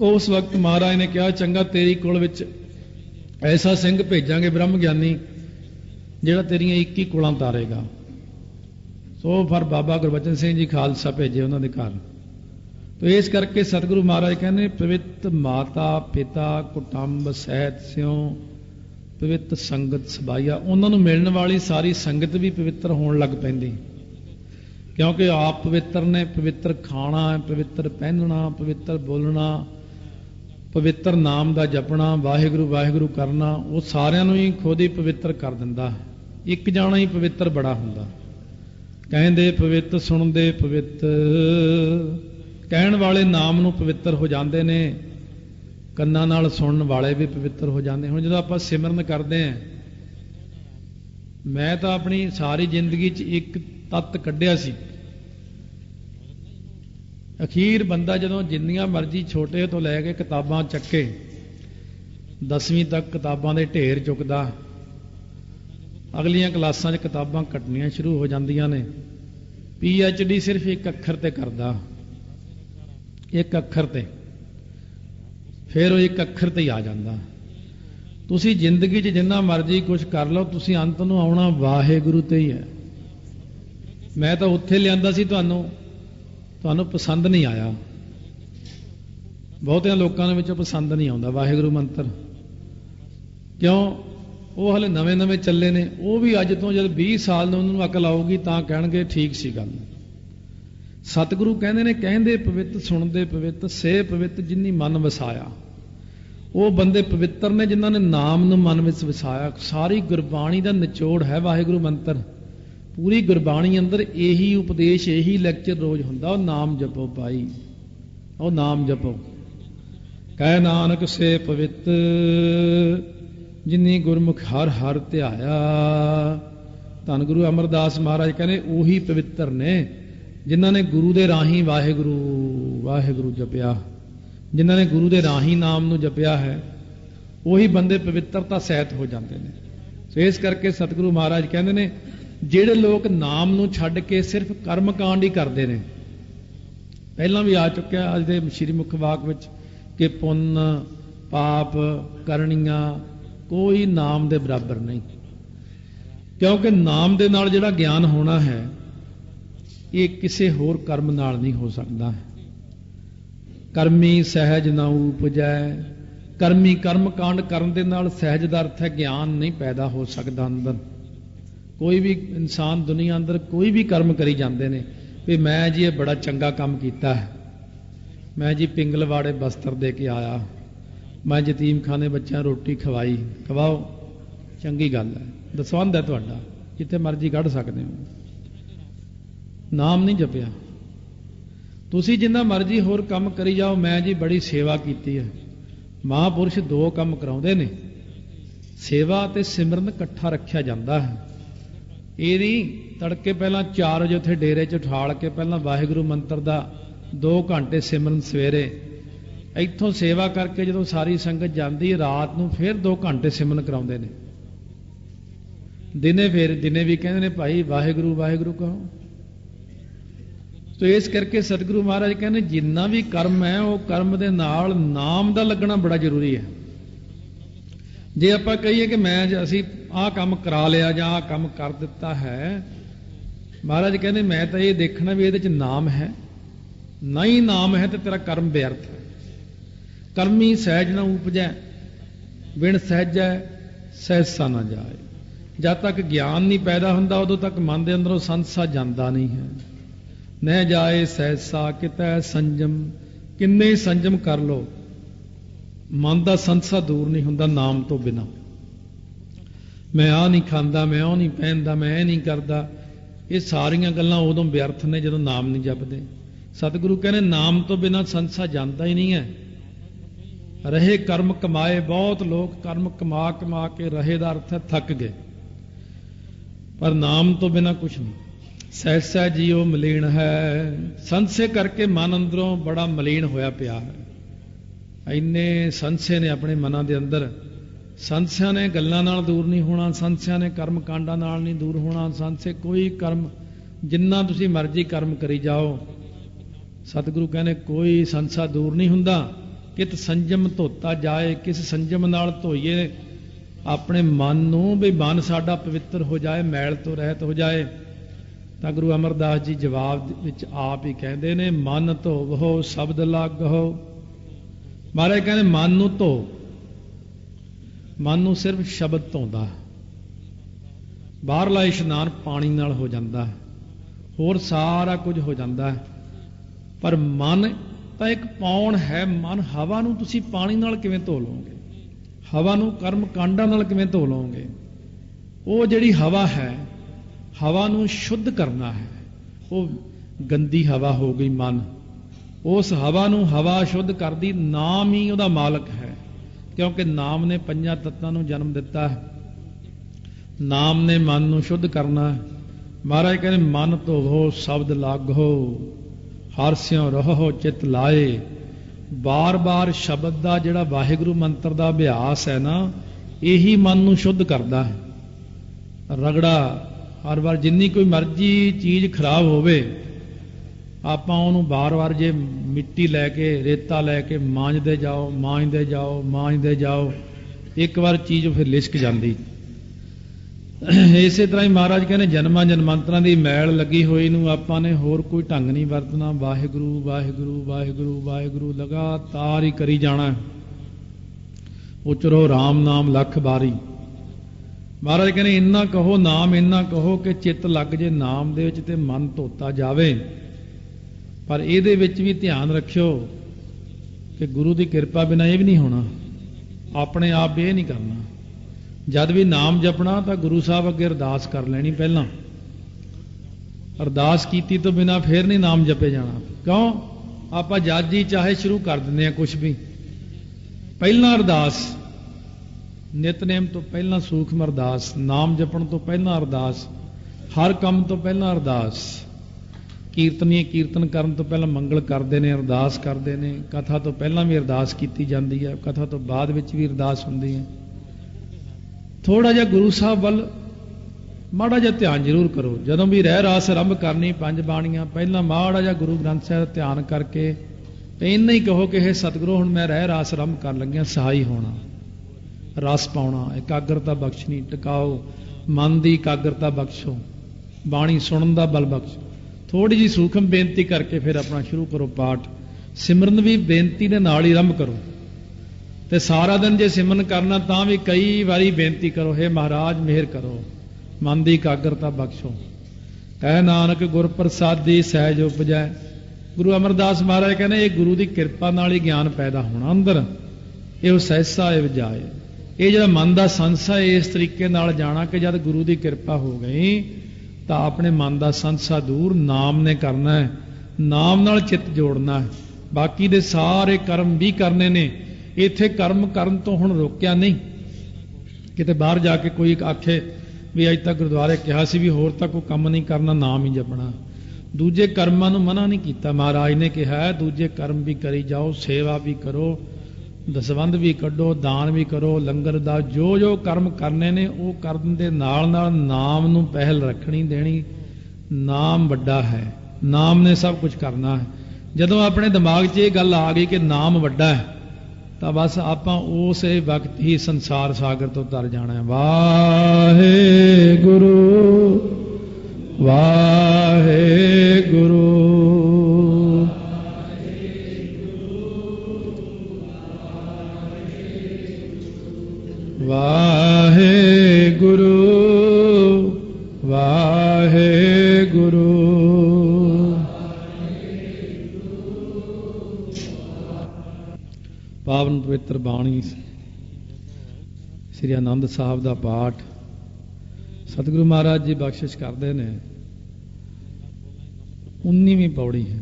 ਉਸ ਵਕਤ ਮਹਾਰਾਜ ਨੇ ਕਿਹਾ, ਚੰਗਾ, ਤੇਰੀ ਕੋਲ ਵਿੱਚ ਐਸਾ ਸਿੰਘ ਭੇਜਾਂਗੇ ਬ੍ਰਹਮ ਗਿਆਨੀ ਜਿਹੜਾ ਤੇਰੀਆਂ 21 ਕੁਲਾਂ ਤਾਰੇਗਾ। ਸੋ ਫਿਰ ਬਾਬਾ ਗੁਰਬਚਨ ਸਿੰਘ ਜੀ ਖਾਲਸਾ ਭੇਜੇ ਉਹਨਾਂ ਦੇ ਘਰ। ਤੋ ਇਸ ਕਰਕੇ ਸਤਿਗੁਰੂ ਮਹਾਰਾਜ ਕਹਿੰਦੇ, ਪਵਿੱਤ ਮਾਤਾ, ਪਿਤਾ, ਕੁਟੰਬ, ਸਹਿਤ, ਸਿਉ, ਪਵਿੱਤ ਸੰਗਤ, ਸਬਾਈਆ। ਉਹਨਾਂ ਨੂੰ ਮਿਲਣ ਵਾਲੀ ਸਾਰੀ ਸੰਗਤ ਵੀ ਪਵਿੱਤਰ ਹੋਣ ਲੱਗ ਪੈਂਦੀ। ਕਿਉਂਕਿ ਆਪ ਪਵਿੱਤਰ ਨੇ ਪਵਿੱਤਰ ਖਾਣਾ, ਪਵਿੱਤਰ ਪਹਿਨਣਾ, ਪਵਿੱਤਰ ਬੋਲਣਾ, ਪਵਿੱਤਰ ਨਾਮ ਦਾ ਜਪਣਾ, ਵਾਹਿਗੁਰੂ ਵਾਹਿਗੁਰੂ ਕਰਨਾ, ਉਹ ਸਾਰਿਆਂ ਨੂੰ ਹੀ ਖੁਦ ਹੀ ਪਵਿੱਤਰ ਕਰ ਦਿੰਦਾ ਹੈ। ਇੱਕ ਜਾਣਾ ਹੀ ਪਵਿੱਤਰ ਬੜਾ ਹੁੰਦਾ। ਕਹਿੰਦੇ ਪਵਿੱਤ ਸੁਣਦੇ ਪਵਿੱਤ। ਕਹਿਣ ਵਾਲੇ ਨਾਮ ਨੂੰ ਪਵਿੱਤਰ ਹੋ ਜਾਂਦੇ ਨੇ। ਕੰਨਾਂ ਨਾਲ ਸੁਣਨ ਵਾਲੇ ਵੀ ਪਵਿੱਤਰ ਹੋ ਜਾਂਦੇ। ਹੁਣ ਜਦੋਂ ਆਪਾਂ ਸਿਮਰਨ ਕਰਦੇ ਆਂ ਮੈਂ ਤਾਂ ਆਪਣੀ ਸਾਰੀ ਜ਼ਿੰਦਗੀ 'ਚ ਇੱਕ ਤੱਤ ਕੱਢਿਆ ਸੀ। ਅਖੀਰ ਬੰਦਾ ਜਦੋਂ ਜਿੰਨੀਆਂ ਮਰਜ਼ੀ ਛੋਟੇ ਤੋਂ ਲੈ ਕੇ ਕਿਤਾਬਾਂ ਚੱਕੇ 10ਵੀਂ ਤੱਕ ਕਿਤਾਬਾਂ ਦੇ ਢੇਰ ਚੁੱਕਦਾ। ਅਗਲੀਆਂ ਕਲਾਸਾਂ 'ਚ ਕਿਤਾਬਾਂ ਕੱਟਣੀਆਂ ਸ਼ੁਰੂ ਹੋ ਜਾਂਦੀਆਂ ਨੇ। ਪੀ ਐਚ ਡੀ ਸਿਰਫ ਇੱਕ ਅੱਖਰ ਤੇ ਕਰਦਾ। ਇੱਕ ਅੱਖਰ ਤੇ। ਫਿਰ ਉਹ ਇੱਕ ਅੱਖਰ ਤੇ ਹੀ ਆ ਜਾਂਦਾ। ਤੁਸੀਂ ਜ਼ਿੰਦਗੀ 'ਚ ਜਿੰਨਾ ਮਰਜ਼ੀ ਕੁਝ ਕਰ ਲਓ, ਤੁਸੀਂ ਅੰਤ ਨੂੰ ਆਉਣਾ ਵਾਹਿਗੁਰੂ ਤੇ ਹੀ ਹੈ। ਮੈਂ ਤਾਂ ਉੱਥੇ ਲਿਆਂਦਾ ਸੀ ਤੁਹਾਨੂੰ। ਤੁਹਾਨੂੰ ਪਸੰਦ ਨਹੀਂ ਆਇਆ। ਬਹੁਤਿਆਂ ਲੋਕਾਂ ਦੇ ਵਿੱਚੋਂ ਪਸੰਦ ਨਹੀਂ ਆਉਂਦਾ, ਵਾਹਿਗੁਰੂ ਮੰਤਰ। ਕਿਉਂ? ਉਹ ਹਲੇ ਨਵੇਂ-ਨਵੇਂ ਚੱਲੇ ਨੇ। ਉਹ ਵੀ ਅੱਜ ਤੋਂ ਜਦ 20 ਸਾਲ ਨੂੰ, ਉਹਨਾਂ ਨੂੰ ਅਕਲ ਆਊਗੀ ਤਾਂ ਕਹਿਣਗੇ ਠੀਕ ਸੀ ਗੱਲ। ਸਤਿਗੁਰੂ ਕਹਿੰਦੇ ਨੇ, ਕਹਿੰਦੇ ਪਵਿੱਤ, ਸੁਣਦੇ ਪਵਿੱਤ, ਸੇ ਪਵਿੱਤ ਜਿਨੀ ਮਨ ਵਸਾਇਆ। ਉਹ ਬੰਦੇ ਪਵਿੱਤਰ ਨੇ ਜਿਨ੍ਹਾਂ ਨੇ ਨਾਮ ਨੂੰ ਮਨ ਵਿੱਚ ਵਸਾਇਆ। ਸਾਰੀ ਗੁਰਬਾਣੀ ਦਾ ਨਿਚੋੜ ਹੈ ਵਾਹਿਗੁਰੂ ਮੰਤਰ। ਪੂਰੀ ਗੁਰਬਾਣੀ ਅੰਦਰ ਇਹੀ ਉਪਦੇਸ਼, ਇਹੀ ਲੈਕਚਰ ਰੋਜ਼ ਹੁੰਦਾ, ਉਹ ਨਾਮ ਜਪੋ ਭਾਈ। ਉਹ ਨਾਮ ਜਪੋ। ਕਹਿ ਨਾਨਕ ਸੇ ਪਵਿੱਤ, ਜਿਨੀ ਗੁਰਮੁਖ ਹਰ ਹਰ ਧਿਆਇਆ। ਧੰਨ ਗੁਰੂ ਅਮਰਦਾਸ ਮਹਾਰਾਜ ਕਹਿੰਦੇ, ਉਹੀ ਪਵਿੱਤਰ ਨੇ, ਜਿਨ੍ਹਾਂ ਨੇ ਗੁਰੂ ਦੇ ਰਾਹੀਂ ਵਾਹਿਗੁਰੂ ਵਾਹਿਗੁਰੂ ਜਪਿਆ। ਜਿਨ੍ਹਾਂ ਨੇ ਗੁਰੂ ਦੇ ਰਾਹੀਂ ਨਾਮ ਨੂੰ ਜਪਿਆ ਹੈ, ਉਹੀ ਬੰਦੇ ਪਵਿੱਤਰਤਾ ਸਹਿਤ ਹੋ ਜਾਂਦੇ ਨੇ। ਸੋ ਇਸ ਕਰਕੇ ਸਤਿਗੁਰੂ ਮਹਾਰਾਜ ਕਹਿੰਦੇ ਨੇ ਜਿਹੜੇ ਲੋਕ ਨਾਮ ਨੂੰ ਛੱਡ ਕੇ ਸਿਰਫ ਕਰਮ ਕਾਂਡ ਹੀ ਕਰਦੇ ਨੇ। ਪਹਿਲਾਂ ਵੀ ਆ ਚੁੱਕਿਆ ਅੱਜ ਦੇ ਸ਼੍ਰੀ ਮੁਖ ਵਾਕ ਵਿੱਚ ਕਿ ਪੁੰਨ, ਪਾਪ, ਕਰਨੀਆਂ ਕੋਈ ਨਾਮ ਦੇ ਬਰਾਬਰ ਨਹੀਂ। ਕਿਉਂਕਿ ਨਾਮ ਦੇ ਨਾਲ ਜਿਹੜਾ ਗਿਆਨ ਹੋਣਾ ਹੈ, ਇਹ ਕਿਸੇ ਹੋਰ ਕਰਮ ਨਾਲ ਨਹੀਂ ਹੋ ਸਕਦਾ। ਕਰਮੀ ਸਹਿਜ ਨਾ ਉਪਜੈ, ਕਰਮੀ ਕਰਮ ਕਾਂਡ ਕਰਨ ਦੇ ਨਾਲ ਸਹਿਜ ਦਾ ਅਰਥ ਹੈ ਗਿਆਨ ਨਹੀਂ ਪੈਦਾ ਹੋ ਸਕਦਾ ਅੰਦਰ। ਕੋਈ ਵੀ ਇਨਸਾਨ ਦੁਨੀਆ ਅੰਦਰ ਕੋਈ ਵੀ ਕਰਮ ਕਰੀ ਜਾਂਦੇ ਨੇ, ਵੀ ਮੈਂ ਜੀ ਇਹ ਬੜਾ ਚੰਗਾ ਕੰਮ ਕੀਤਾ ਹੈ। ਮੈਂ ਜੀ ਪਿੰਗਲਵਾੜੇ ਬਸਤਰ ਦੇ ਕੇ ਆਇਆ। ਮੈਂ ਯਤੀਮਖਾਨੇ ਬੱਚਿਆਂ ਰੋਟੀ ਖਵਾਈ। ਖਵਾਓ, ਚੰਗੀ ਗੱਲ ਹੈ। ਦਸਵੰਦ ਹੈ ਤੁਹਾਡਾ, ਜਿੱਥੇ ਮਰਜ਼ੀ ਕੱਢ ਸਕਦੇ ਹੋ। ਨਾਮ ਨਹੀਂ ਜਪਿਆ। ਤੁਸੀਂ ਜਿੰਨਾ ਮਰਜ਼ੀ ਹੋਰ ਕੰਮ ਕਰੀ ਜਾਓ, ਮੈਂ ਜੀ ਬੜੀ ਸੇਵਾ ਕੀਤੀ ਹੈ। ਮਹਾਪੁਰਸ਼ ਦੋ ਕੰਮ ਕਰਾਉਂਦੇ ਨੇ। ਸੇਵਾ ਤੇ ਸਿਮਰਨ ਇਕੱਠਾ ਰੱਖਿਆ ਜਾਂਦਾ ਹੈ। ਇਹ ਨਹੀਂ ਤੜਕੇ ਪਹਿਲਾਂ 4 ਵਜੇ ਉੱਥੇ ਡੇਰੇ 'ਚ ਉਠਾਲ ਕੇ ਪਹਿਲਾਂ ਵਾਹਿਗੁਰੂ ਮੰਤਰ ਦਾ 2 ਘੰਟੇ ਸਿਮਰਨ ਸਵੇਰੇ। ਇੱਥੋਂ ਸੇਵਾ ਕਰਕੇ ਜਦੋਂ ਸਾਰੀ ਸੰਗਤ ਜਾਂਦੀ, ਰਾਤ ਨੂੰ ਫਿਰ 2 ਘੰਟੇ ਸਿਮਰਨ ਕਰਾਉਂਦੇ ਨੇ। ਦਿਨੇ ਫਿਰ, ਦਿਨੇ ਵੀ ਕਹਿੰਦੇ ਨੇ, ਭਾਈ ਵਾਹਿਗੁਰੂ ਵਾਹਿਗੁਰੂ ਕਹੋ। ਤੋ ਇਸ ਕਰਕੇ ਸਤਿਗੁਰੂ ਮਹਾਰਾਜ ਕਹਿੰਦੇ ਜਿੰਨਾ ਵੀ ਕਰਮ ਹੈ, ਉਹ ਕਰਮ ਦੇ ਨਾਲ ਨਾਮ ਦਾ ਲੱਗਣਾ ਬੜਾ ਜ਼ਰੂਰੀ ਹੈ। ਜੇ ਆਪਾਂ ਕਹੀਏ ਕਿ ਮੈਂ ਅਸੀਂ ਆਹ ਕੰਮ ਕਰਾ ਲਿਆ ਜਾਂ ਆਹ ਕੰਮ ਕਰ ਦਿੱਤਾ ਹੈ, ਮਹਾਰਾਜ ਕਹਿੰਦੇ ਮੈਂ ਤਾਂ ਇਹ ਦੇਖਣਾ ਵੀ ਇਹਦੇ ਚ ਨਾਮ ਹੈ। ਨਹੀਂ ਨਾਮ ਹੈ ਤੇ ਤੇਰਾ ਕਰਮ ਬੇਅਰਥ ਹੈ। ਕਰਮੀ ਸਹਿਜ ਨਾ ਉਪਜੈ ਵਿਣ ਸਹਿਜੈ ਸਹਿਸਾ ਨਾ ਜਾਏ। ਜਦ ਤੱਕ ਗਿਆਨ ਨਹੀਂ ਪੈਦਾ ਹੁੰਦਾ, ਉਦੋਂ ਤੱਕ ਮਨ ਦੇ ਅੰਦਰੋਂ ਸੰਸਾ ਜਾਂਦਾ ਨਹੀਂ ਹੈ। ਨਹਿ ਜਾਏ ਸਹਿਸਾ ਕਿਤੈ ਸੰਜਮ, ਕਿੰਨੇ ਸੰਜਮ ਕਰ ਲੋ ਮਨ ਦਾ ਸੰਸਾ ਦੂਰ ਨਹੀਂ ਹੁੰਦਾ ਨਾਮ ਤੋਂ ਬਿਨਾ। ਮੈਂ ਆ ਨਹੀਂ ਖਾਂਦਾ, ਮੈਂ ਉਹ ਨਹੀਂ ਪਹਿਨਦਾ, ਮੈਂ ਇਹ ਨਹੀਂ ਕਰਦਾ। ਇਹ ਸਾਰੀਆਂ ਗੱਲਾਂ ਉਦੋਂ ਵਿਅਰਥ ਨੇ ਜਦੋਂ ਨਾਮ ਨਹੀਂ ਜਪਦੇ। ਸਤਿਗੁਰੂ ਕਹਿੰਦੇ, ਨਾਮ ਤੋਂ ਬਿਨਾ ਸੰਸਾ ਜਾਂਦਾ ਹੀ ਨਹੀਂ ਹੈ। ਰਹੇ ਕਰਮ ਕਮਾਏ ਬਹੁਤ ਲੋਕ, ਕਰਮ ਕਮਾ ਕਮਾ ਕੇ ਰਹੇ ਦਾ ਅਰਥ ਹੈ ਥੱਕ ਗਏ। ਪਰ ਨਾਮ ਤੋਂ ਬਿਨਾ ਕੁਝ ਨਹੀਂ। ਸਹਿਸਾ ਜੀਓ ਮਲੀਨ ਹੈ। ਸੰਸੇ ਕਰਕੇ ਮਨ ਅੰਦਰੋਂ ਬੜਾ ਮਲੀਨ ਹੋਇਆ ਪਿਆ ਹੈ। ਇੰਨੇ ਸੰਸੇ ਨੇ ਆਪਣੇ ਮਨਾਂ ਦੇ ਅੰਦਰ। ਸੰਸਿਆਂ ਨੇ ਗੱਲਾਂ ਨਾਲ ਦੂਰ ਨਹੀਂ ਹੋਣਾ ਸੰਸਿਆਂ ਨੇ ਕਰਮ ਕਾਂਡਾਂ ਨਾਲ ਨਹੀਂ ਦੂਰ ਹੋਣਾ। ਸੰਸੇ ਕੋਈ ਕਰਮ, ਜਿੰਨਾ ਤੁਸੀਂ ਮਰਜ਼ੀ ਕਰਮ ਕਰੀ ਜਾਓ। ਸਤਿਗੁਰੂ ਕਹਿੰਦੇ, ਕੋਈ ਸੰਸਾ ਦੂਰ ਨਹੀਂ ਹੁੰਦਾ। ਕਿਤ ਸੰਜਮ ਧੋਤਾ ਜਾਏ, ਕਿਸ ਸੰਜਮ ਨਾਲ ਧੋਈਏ। ਆਪਣੇ ਮਨ ਨੂੰ ਵੀ ਮਨ ਸਾਡਾ ਪਵਿੱਤਰ ਹੋ ਜਾਏ, ਮੈਲ ਤੋਂ ਰਹਿਤ ਹੋ ਜਾਏ। ਤਾਂ ਗੁਰੂ ਅਮਰਦਾਸ ਜੀ ਜਵਾਬ ਵਿੱਚ ਆਪ ਹੀ ਕਹਿੰਦੇ ਨੇ, ਮਨ ਧੋਵੋ, ਸ਼ਬਦ ਲਾਗੋ। ਮਹਾਰਾਜ ਕਹਿੰਦੇ, ਮਨ ਨੂੰ ਧੋ। ਮਨ ਨੂੰ ਸਿਰਫ ਸ਼ਬਦ ਧੋਂਦਾ ਬਾਹਰਲਾ ਇਸ਼ਨਾਨ ਪਾਣੀ ਨਾਲ ਹੋ ਜਾਂਦਾ ਹੈ। ਹੋਰ ਸਾਰਾ ਕੁਝ ਹੋ ਜਾਂਦਾ ਹੈ। ਪਰ ਮਨ ਤਾਂ ਇੱਕ ਪੌਣ ਹੈ। ਮਨ ਹਵਾ ਨੂੰ ਤੁਸੀਂ ਪਾਣੀ ਨਾਲ ਕਿਵੇਂ ਧੋ ਲਓਗੇ? ਹਵਾ ਨੂੰ ਕਰਮ ਕਾਂਡਾਂ ਨਾਲ ਕਿਵੇਂ ਧੋ ਲਓਗੇ? ਉਹ ਜਿਹੜੀ ਹਵਾ ਹੈ, ਹਵਾ ਨੂੰ ਸ਼ੁੱਧ ਕਰਨਾ ਹੈ। ਉਹ ਗੰਦੀ ਹਵਾ ਹੋ ਗਈ ਮਨ। ਉਸ ਹਵਾ ਨੂੰ ਹਵਾ ਸ਼ੁੱਧ ਕਰਦੀ, ਨਾਮ ਹੀ ਉਹਦਾ ਮਾਲਕ ਹੈ। ਕਿਉਂਕਿ ਨਾਮ ਨੇ ਪੰਜਾਂ ਤੱਤਾਂ ਨੂੰ ਜਨਮ ਦਿੱਤਾ ਹੈ। ਨਾਮ ਨੇ ਮਨ ਨੂੰ ਸ਼ੁੱਧ ਕਰਨਾ ਹੈ। ਮਹਾਰਾਜ ਕਹਿੰਦੇ, ਮਨ ਧੋਵੋ ਸ਼ਬਦ ਲਾਗੋ, ਹਰ ਸਿਉ ਰਹੋ ਚਿਤ ਲਾਏ। ਬਾਰ-ਬਾਰ ਸ਼ਬਦ ਦਾ ਜਿਹੜਾ ਵਾਹਿਗੁਰੂ ਮੰਤਰ ਦਾ ਅਭਿਆਸ ਹੈ ਨਾ, ਇਹੀ ਮਨ ਨੂੰ ਸ਼ੁੱਧ ਕਰਦਾ ਹੈ। ਰਗੜਾ, ਹਰ ਵਾਰ ਜਿੰਨੀ ਕੋਈ ਮਰਜ਼ੀ ਚੀਜ਼ ਖਰਾਬ ਹੋਵੇ ਆਪਾਂ ਉਹਨੂੰ ਬਾਰ-ਬਾਰ ਜੇ ਮਿੱਟੀ ਲੈ ਕੇ, ਰੇਤਾ ਲੈ ਕੇ ਮਾਂਜਦੇ ਜਾਓ ਮਾਂਜਦੇ ਜਾਓ ਮਾਂਜਦੇ ਜਾਓ, ਇੱਕ ਵਾਰ ਚੀਜ਼ ਫਿਰ ਲਿਸ਼ਕ ਜਾਂਦੀ। ਇਸੇ ਤਰ੍ਹਾਂ ਹੀ ਮਹਾਰਾਜ ਕਹਿੰਦੇ, ਜਨਮਾਂ ਜਨਮਾਂਤਰਾਂ ਦੀ ਮੈਲ ਲੱਗੀ ਹੋਈ ਨੂੰ ਆਪਾਂ ਨੇ ਹੋਰ ਕੋਈ ਢੰਗ ਨਹੀਂ ਵਰਤਣਾ। ਵਾਹਿਗੁਰੂ ਵਾਹਿਗੁਰੂ ਵਾਹਿਗੁਰੂ ਵਾਹਿਗੁਰੂ, ਲਗਾਤਾਰ ਹੀ ਕਰੀ ਜਾਣਾ। ਉਚਰੋ RAM ਨਾਮ ਲੱਖ ਬਾਰੀ। ਮਹਾਰਾਜ ਕਹਿੰਦੇ, ਇੰਨਾ ਕਹੋ ਨਾਮ, ਇੰਨਾ ਕਹੋ ਕਿ ਚਿੱਤ ਲੱਗ ਜੇ ਨਾਮ ਦੇ ਵਿੱਚ ਤੇ ਮਨ ਧੋਤਾ ਜਾਵੇ। ਪਰ ਇਹਦੇ ਵਿੱਚ ਵੀ ਧਿਆਨ ਰੱਖਿਓ ਕਿ ਗੁਰੂ ਦੀ ਕਿਰਪਾ ਬਿਨਾ ਇਹ ਵੀ ਨਹੀਂ ਹੋਣਾ। ਆਪਣੇ ਆਪ ਇਹ ਨਹੀਂ ਕਰਨਾ। ਜਦ ਵੀ ਨਾਮ ਜਪਣਾ ਤਾਂ ਗੁਰੂ ਸਾਹਿਬ ਅੱਗੇ ਅਰਦਾਸ ਕਰ ਲੈਣੀ ਪਹਿਲਾਂ। ਅਰਦਾਸ ਕੀਤੀ ਤੋਂ ਬਿਨਾ ਫੇਰ ਨਹੀਂ ਨਾਮ ਜਪੇ ਜਾਣਾ। ਕਿਉਂ? ਆਪਾਂ ਜਦ ਹੀ ਚਾਹੇ ਸ਼ੁਰੂ ਕਰ ਦਿੰਦੇ ਆ ਕੁਝ ਵੀ। ਪਹਿਲਾਂ ਅਰਦਾਸ, ਨਿਤਨੇਮ ਤੋਂ ਪਹਿਲਾਂ ਸੂਖਮ ਅਰਦਾਸ, ਨਾਮ ਜਪਣ ਤੋਂ ਪਹਿਲਾਂ ਅਰਦਾਸ, ਹਰ ਕੰਮ ਤੋਂ ਪਹਿਲਾਂ ਅਰਦਾਸ। ਕੀਰਤਨੀਏ ਕੀਰਤਨ ਕਰਨ ਤੋਂ ਪਹਿਲਾਂ ਮੰਗਲ ਕਰਦੇ ਨੇ, ਅਰਦਾਸ ਕਰਦੇ ਨੇ। ਕਥਾ ਤੋਂ ਪਹਿਲਾਂ ਵੀ ਅਰਦਾਸ ਕੀਤੀ ਜਾਂਦੀ ਹੈ। ਕਥਾ ਤੋਂ ਬਾਅਦ ਵਿੱਚ ਵੀ ਅਰਦਾਸ ਹੁੰਦੀ ਹੈ। ਥੋੜਾ ਜਿਹਾ ਗੁਰੂ ਸਾਹਿਬ ਵੱਲ ਮਾੜਾ ਜਿਹਾ ਧਿਆਨ ਜ਼ਰੂਰ ਕਰੋ। ਜਦੋਂ ਵੀ ਰਹਿ ਰਾਸ ਆਰੰਭ ਕਰਨੀ, ਪੰਜ ਬਾਣੀਆਂ, ਪਹਿਲਾਂ ਮਾੜਾ ਜਿਹਾ ਗੁਰੂ ਗ੍ਰੰਥ ਸਾਹਿਬ ਦਾ ਧਿਆਨ ਕਰਕੇ ਤੇ ਇੰਨਾ ਹੀ ਕਹੋ ਕਿ ਇਹ ਸਤਿਗੁਰੂ, ਹੁਣ ਮੈਂ ਰਹਿ ਰਾਸ ਆਰੰਭ ਕਰਨ ਲੱਗਿਆ, ਸਹਾਈ ਹੋਣਾ। ਰਸ ਪਾਉਣਾ, ਇਕਾਗਰਤਾ ਬਖਸ਼ਣੀ, ਟਿਕਾਓ। ਮਨ ਦੀ ਇਕਾਗਰਤਾ ਬਖਸ਼ੋ। ਬਾਣੀ ਸੁਣਨ ਦਾ ਬਲ ਬਖਸ਼ੋ। ਥੋੜੀ ਜੀ ਸੂਖਮ ਬੇਨਤੀ ਕਰਕੇ ਫਿਰ ਆਪਣਾ ਸ਼ੁਰੂ ਕਰੋ ਪਾਠ। ਸਿਮਰਨ ਵੀ ਬੇਨਤੀ ਦੇ ਨਾਲ ਹੀ ਆਰੰਭ ਕਰੋ। ਤੇ ਸਾਰਾ ਦਿਨ ਜੇ ਸਿਮਰਨ ਕਰਨਾ ਤਾਂ ਵੀ ਕਈ ਵਾਰੀ ਬੇਨਤੀ ਕਰੋ, ਹੈ ਮਹਾਰਾਜ, ਮਿਹਰ ਕਰੋ। ਮਨ ਦੀ ਇਕਾਗਰਤਾ ਬਖਸ਼ੋ। ਕਹਿ ਨਾਨਕ ਗੁਰ ਪ੍ਰਸਾਦੀ ਸਹਿਜ ਉਪਜੈ। ਗੁਰੂ ਅਮਰਦਾਸ ਮਹਾਰਾਜ ਕਹਿੰਦੇ, ਇਹ ਗੁਰੂ ਦੀ ਕਿਰਪਾ ਨਾਲ ਹੀ ਗਿਆਨ ਪੈਦਾ ਹੋਣਾ ਅੰਦਰ। ਇਹ ਸਹਿਸਾ ਇਹ ਵਜਾਏ ਇਹ ਜਿਹੜਾ ਮਨ ਦਾ ਸੰਸਾ ਇਸ ਤਰੀਕੇ ਨਾਲ ਜਾਣਾ ਕਿ ਜਦ ਗੁਰੂ ਦੀ ਕਿਰਪਾ ਹੋ ਗਈ ਤਾਂ ਆਪਣੇ ਮਨ ਦਾ ਸੰਸਾ ਦੂਰ ਨਾਮ ਨੇ ਕਰਨਾ ਹੈ। ਨਾਮ ਨਾਲ ਚਿੱਤ ਜੋੜਨਾ ਹੈ। ਬਾਕੀ ਦੇ ਸਾਰੇ ਕਰਮ ਵੀ ਕਰਨੇ ਨੇ। ਇੱਥੇ ਕਰਮ ਕਰਨ ਤੋਂ ਹੁਣ ਰੋਕਿਆ ਨਹੀਂ। ਕਿਤੇ ਬਾਹਰ ਜਾ ਕੇ ਕੋਈ ਆਖੇ ਵੀ ਅੱਜ ਤੱਕ ਗੁਰਦੁਆਰੇ ਕਿਹਾ ਸੀ ਵੀ ਹੋਰ ਤਾਂ ਕੋਈ ਕੰਮ ਨਹੀਂ ਕਰਨਾ, ਨਾਮ ਹੀ ਜਪਣਾ। ਦੂਜੇ ਕਰਮਾਂ ਨੂੰ ਮਨਾ ਨਹੀਂ ਕੀਤਾ ਮਹਾਰਾਜ ਨੇ ਕਿਹਾ ਦੂਜੇ ਕਰਮ ਵੀ ਕਰੀ ਜਾਓ, ਸੇਵਾ ਵੀ ਕਰੋ। ਦਸਵੰਦ ਵੀ ਕੱਢੋ, ਦਾਨ ਵੀ ਕਰੋ, ਲੰਗਰ ਦਾ ਜੋ ਜੋ ਕਰਮ ਕਰਨੇ ਨੇ, ਉਹ ਕਰਨ ਦੇ ਨਾਲ ਨਾਲ ਨਾਮ ਨੂੰ ਪਹਿਲ ਰੱਖਣੀ ਦੇਣੀ ਨਾਮ ਵੱਡਾ ਹੈ। ਨਾਮ ਨੇ ਸਭ ਕੁਝ ਕਰਨਾ ਹੈ। ਜਦੋਂ ਆਪਣੇ ਦਿਮਾਗ 'ਚ ਇਹ ਗੱਲ ਆ ਗਈ ਕਿ ਨਾਮ ਵੱਡਾ ਹੈ, ਤਾਂ ਬਸ ਆਪਾਂ ਉਸੇ ਵਕਤ ਹੀ ਸੰਸਾਰ ਸਾਗਰ ਤੋਂ ਤਰ ਜਾਣਾ ਹੈ। ਵਾਹਿਗੁਰੂ ਵਾਹਿਗੁਰੂ। ਵਾਹਿਗੁਰੂ ਵਾਹਿਗੁਰੂ। ਪਾਵਨ ਪਵਿੱਤਰ ਬਾਣੀ ਸ੍ਰੀ ਆਨੰਦ ਸਾਹਿਬ ਦਾ ਪਾਠ ਸਤਿਗੁਰੂ ਮਹਾਰਾਜ ਜੀ ਬਖਸ਼ਿਸ਼ ਕਰਦੇ ਨੇ। 19ਵੀਂ ਪੌੜੀ ਹੈ।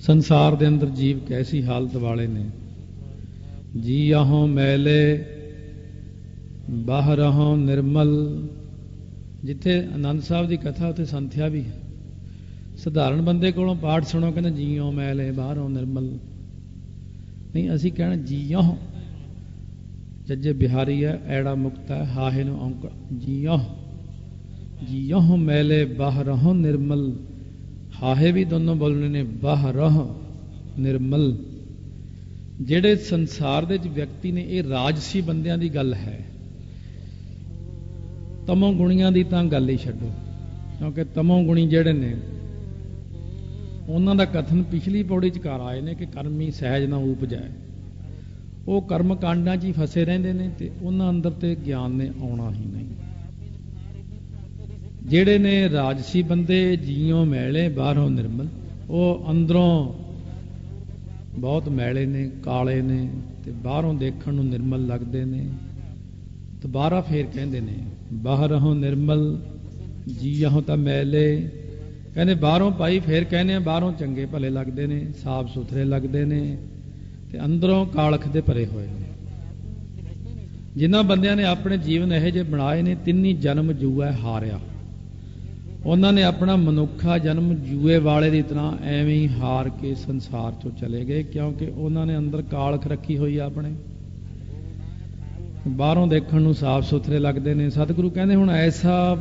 ਸੰਸਾਰ ਦੇ ਅੰਦਰ ਜੀਵ ਕੈਸੀ ਹਾਲਤ ਵਾਲੇ ਨੇ? ਜੀ ਆਹੋਂ ਮੈਲੇ ਬਾਹਰੋਂ ਨਿਰਮਲ। ਜਿੱਥੇ ਆਨੰਦ ਸਾਹਿਬ ਦੀ ਕਥਾ, ਉੱਥੇ ਸੰਥਿਆ ਵੀ ਹੈ। ਸਧਾਰਨ ਬੰਦੇ ਕੋਲੋਂ ਪਾਠ ਸੁਣੋ, ਕਹਿੰਦੇ ਜੀਓ ਮੈਲੇ, ਬਾਹਰੋਂ ਨਿਰਮਲ। ਨਹੀਂ, ਅਸੀਂ ਕਹਿਣਾ ਜੀਓ। ਜੱਜੇ ਬਿਹਾਰੀ ਹੈ, ਐੜਾ ਮੁਕਤਾ ਹੈ, ਹਾਹੇ ਨੂੰ ਔਂਕ ਜੀਓ। ਜੀਓ ਮੈਲੇ, ਬਾਹਰੋਂ ਨਿਰਮਲ। ਹਾਹੇ ਵੀ ਦੋਨੋਂ ਬੋਲਣੇ ਨੇ, ਬਾਹਰੋਂ ਨਿਰਮਲ। ਜਿਹੜੇ ਸੰਸਾਰ ਦੇ ਵਿੱਚ ਵਿਅਕਤੀ ਨੇ, ਇਹ ਰਾਜਸੀ ਬੰਦਿਆਂ ਦੀ ਗੱਲ ਹੈ। ਤਮੋ ਗੁਣੀਆਂ ਦੀ ਤਾਂ ਗੱਲ ਹੀ ਛੱਡੋ, ਕਿਉਂਕਿ ਤਮੋ ਗੁਣੀ ਜਿਹੜੇ ਨੇ, ਉਹਨਾਂ ਦਾ ਕਥਨ ਪਿਛਲੀ ਪੌੜੀ ਚ ਕਰ ਆਏ ਨੇ ਕਿ ਕਰਮੀ ਸਹਿਜ ਨਾ ਉਪਜੈ। ਉਹ ਕਰਮ ਕਾਂਡਾਂ 'ਚ ਹੀ ਫਸੇ ਰਹਿੰਦੇ ਨੇ ਤੇ ਉਹਨਾਂ ਅੰਦਰ ਤੇ ਗਿਆਨ ਨੇ ਆਉਣਾ ਹੀ ਨਹੀਂ। ਜਿਹੜੇ ਨੇ ਰਾਜਸੀ ਬੰਦੇ, ਜੀਉ, ਮੈਲੇ, ਬਾਹਰੋਂ ਨਿਰਮਲ, ਉਹ ਅੰਦਰੋਂ ਬਹੁਤ ਮੈਲੇ ਨੇ, ਕਾਲੇ ਨੇ ਤੇ ਬਾਹਰੋਂ ਦੇਖਣ ਨੂੰ ਨਿਰਮਲ ਲੱਗਦੇ ਨੇ। ਦੁਬਾਰਾ ਫੇਰ ਕਹਿੰਦੇ ਨੇ, ਬਾਹਰੋਂ ਨਿਰਮਲ ਜੀਉ ਤਾਂ ਮੈਲੇ। ਕਹਿੰਦੇ ਬਾਹਰੋਂ ਭਾਈ ਫੇਰ ਕਹਿੰਦੇ ਆ, ਬਾਹਰੋਂ ਚੰਗੇ ਭਲੇ ਲੱਗਦੇ ਨੇ, ਸਾਫ਼ ਸੁਥਰੇ ਲੱਗਦੇ ਨੇ ਤੇ ਅੰਦਰੋਂ ਕਾਲਖ ਦੇ ਭਰੇ ਹੋਏ ਨੇ। ਜਿਨ੍ਹਾਂ ਬੰਦਿਆਂ ਨੇ ਆਪਣੇ ਜੀਵਨ ਇਹੋ ਜਿਹੇ ਬਣਾਏ ਨੇ, ਤਿੰਨੀ ਜਨਮ ਜੂਆ ਹਾਰਿਆ। ਉਹਨਾਂ ਨੇ ਆਪਣਾ ਮਨੁੱਖਾ ਜਨਮ ਜੂਏ ਵਾਲੇ ਦੀ ਤਰ੍ਹਾਂ ਐਵੇਂ ਹੀ ਹਾਰ ਕੇ ਸੰਸਾਰ ਤੋਂ ਚਲੇ ਗਏ, ਕਿਉਂਕਿ ਉਹਨਾਂ ਨੇ ਅੰਦਰ ਕਾਲਖ ਰੱਖੀ ਹੋਈ ਆ ਆਪਣੇ। ਬਾਹਰੋਂ ਦੇਖਣ ਨੂੰ ਸਾਫ਼ ਸੁਥਰੇ ਲੱਗਦੇ ਨੇ। ਸਤਿਗੁਰੂ ਕਹਿੰਦੇ ਹੁਣ ਐਸਾ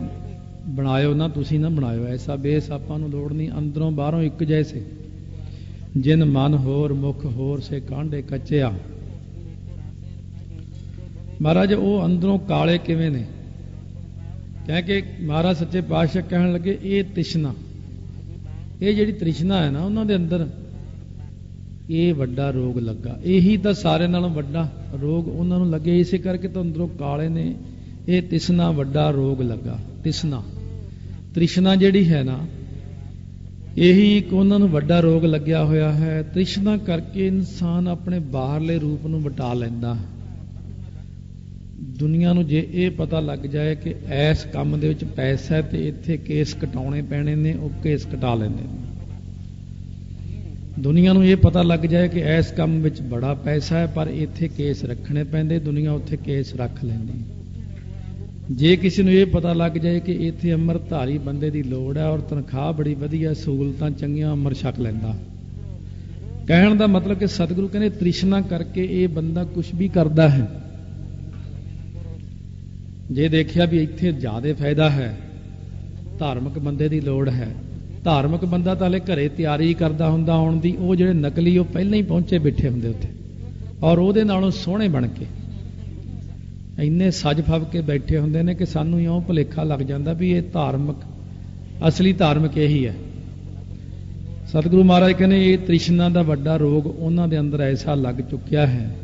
ਬਣਾਇਓ ਨਾ, ਤੁਸੀਂ ਨਾ ਬਣਾਇਓ। ਐਸਾ ਬੇਸ ਆਪਾਂ ਨੂੰ ਲੋੜ ਨਹੀਂ, ਅੰਦਰੋਂ ਬਾਹਰੋਂ ਇੱਕ ਜੈਸੇ। ਜਿਨ ਮਨ ਹੋਰ, ਮੁਖ ਹੋਰ, ਸੇ ਕਾਂਡੇ ਕੱਚਿਆ। ਮਹਾਰਾਜ, ਉਹ ਅੰਦਰੋਂ ਕਾਲੇ ਕਿਵੇਂ ਨੇ? ਕਹਿ ਕੇ ਮਹਾਰਾਜ ਸੱਚੇ ਪਾਤਸ਼ਾਹ ਕਹਿਣ ਲੱਗੇ, ਇਹ ਤ੍ਰਿਸ਼ਨਾ। ਇਹ ਜਿਹੜੀ ਤ੍ਰਿਸ਼ਨਾ ਹੈ ਨਾ, ਉਹਨਾਂ ਦੇ ਅੰਦਰ ਇਹ ਵੱਡਾ ਰੋਗ ਲੱਗਾ। ਇਹੀ ਤਾਂ ਸਾਰੇ ਨਾਲੋਂ ਵੱਡਾ ਰੋਗ ਉਹਨਾਂ ਨੂੰ ਲੱਗੇ। ਇਸੇ ਕਰਕੇ ਤਾਂ ਅੰਦਰੋਂ ਕਾਲੇ ਨੇ ਇਹ ਤ੍ਰਿਸ਼ਨਾ ਵੱਡਾ ਰੋਗ ਲੱਗਾ। ਤ੍ਰਿਸ਼ਨਾ। ਤ੍ਰਿਸ਼ਨਾ ਜਿਹੜੀ ਹੈ ਨਾ, ਇਹੀ ਇੱਕ ਉਹਨਾਂ ਨੂੰ ਵੱਡਾ ਰੋਗ ਲੱਗਿਆ ਹੋਇਆ ਹੈ। ਤ੍ਰਿਸ਼ਨਾ ਕਰਕੇ ਇਨਸਾਨ ਆਪਣੇ ਬਾਹਰਲੇ ਰੂਪ ਨੂੰ ਵਟਾ ਲੈਂਦਾ ਹੈ। ਦੁਨੀਆ ਨੂੰ ਜੇ ਇਹ ਪਤਾ ਲੱਗ ਜਾਏ ਕਿ ਐਸ ਕੰਮ ਦੇ ਵਿੱਚ ਪੈਸਾ ਹੈ ਤੇ ਇੱਥੇ ਕੇਸ ਕਟਾਉਣੇ ਪੈਣੇ ਨੇ, ਉਹ ਕੇਸ ਕਟਾ ਲੈਂਦੇ ਨੇ। ਦੁਨੀਆ ਨੂੰ ਇਹ ਪਤਾ ਲੱਗ ਜਾਏ ਕਿ ਐਸ ਕੰਮ ਵਿੱਚ ਬੜਾ ਪੈਸਾ ਹੈ, ਪਰ ਇੱਥੇ ਕੇਸ ਰੱਖਣੇ ਪੈਂਦੇ, ਦੁਨੀਆ ਉੱਥੇ ਕੇਸ ਰੱਖ ਲੈਂਦੀ ਜੇ ਕਿਸੇ ਨੂੰ ਇਹ ਪਤਾ ਲੱਗ ਜਾਏ ਕਿ ਇੱਥੇ ਅੰਮ੍ਰਿਤਧਾਰੀ ਬੰਦੇ ਦੀ ਲੋੜ ਹੈ ਔਰ ਤਨਖਾਹ ਬੜੀ ਵਧੀਆ, ਸਹੂਲਤਾਂ ਚੰਗੀਆਂ, ਅਮਰ ਛਕ ਲੈਂਦਾ। ਕਹਿਣ ਦਾ ਮਤਲਬ ਕਿ ਸਤਿਗੁਰੂ ਕਹਿੰਦੇ ਤ੍ਰਿਸ਼ਨਾ ਕਰਕੇ ਇਹ ਬੰਦਾ ਕੁਝ ਵੀ ਕਰਦਾ ਹੈ। ਜੇ ਦੇਖਿਆ ਵੀ ਇੱਥੇ ਜ਼ਿਆਦਾ ਫਾਇਦਾ ਹੈ, ਧਾਰਮਿਕ ਬੰਦੇ ਦੀ ਲੋੜ ਹੈ। ਧਾਰਮਿਕ ਬੰਦਾ ਤਾਂ ਹਲੇ ਘਰੇ ਤਿਆਰੀ ਕਰਦਾ ਹੁੰਦਾ, ਆਉਣ ਦੀ, ਉਹ ਜਿਹੜੇ ਨਕਲੀ, ਉਹ ਪਹਿਲਾਂ ਹੀ ਪਹੁੰਚੇ ਬੈਠੇ ਹੁੰਦੇ ਉੱਥੇ। ਔਰ ਉਹਦੇ ਨਾਲੋਂ ਸੋਹਣੇ ਬਣ ਕੇ। ਇੰਨੇ ਸੱਜ ਫੱਬ ਕੇ ਬੈਠੇ ਹੁੰਦੇ ਨੇ ਕਿ ਸਾਨੂੰ ਇਉਂ ਭੁਲੇਖਾ ਲੱਗ ਜਾਂਦਾ ਵੀ ਇਹ ਧਾਰਮਿਕ, ਅਸਲੀ ਧਾਰਮਿਕ ਇਹੀ ਹੈ। ਸਤਿਗੁਰੂ ਮਹਾਰਾਜ ਕਹਿੰਦੇ, ਇਹ ਤ੍ਰਿਸ਼ਨਾ ਦਾ ਵੱਡਾ ਰੋਗ ਉਹਨਾਂ ਦੇ ਅੰਦਰ ਐਸਾ ਲੱਗ ਚੁੱਕਿਆ ਹੈ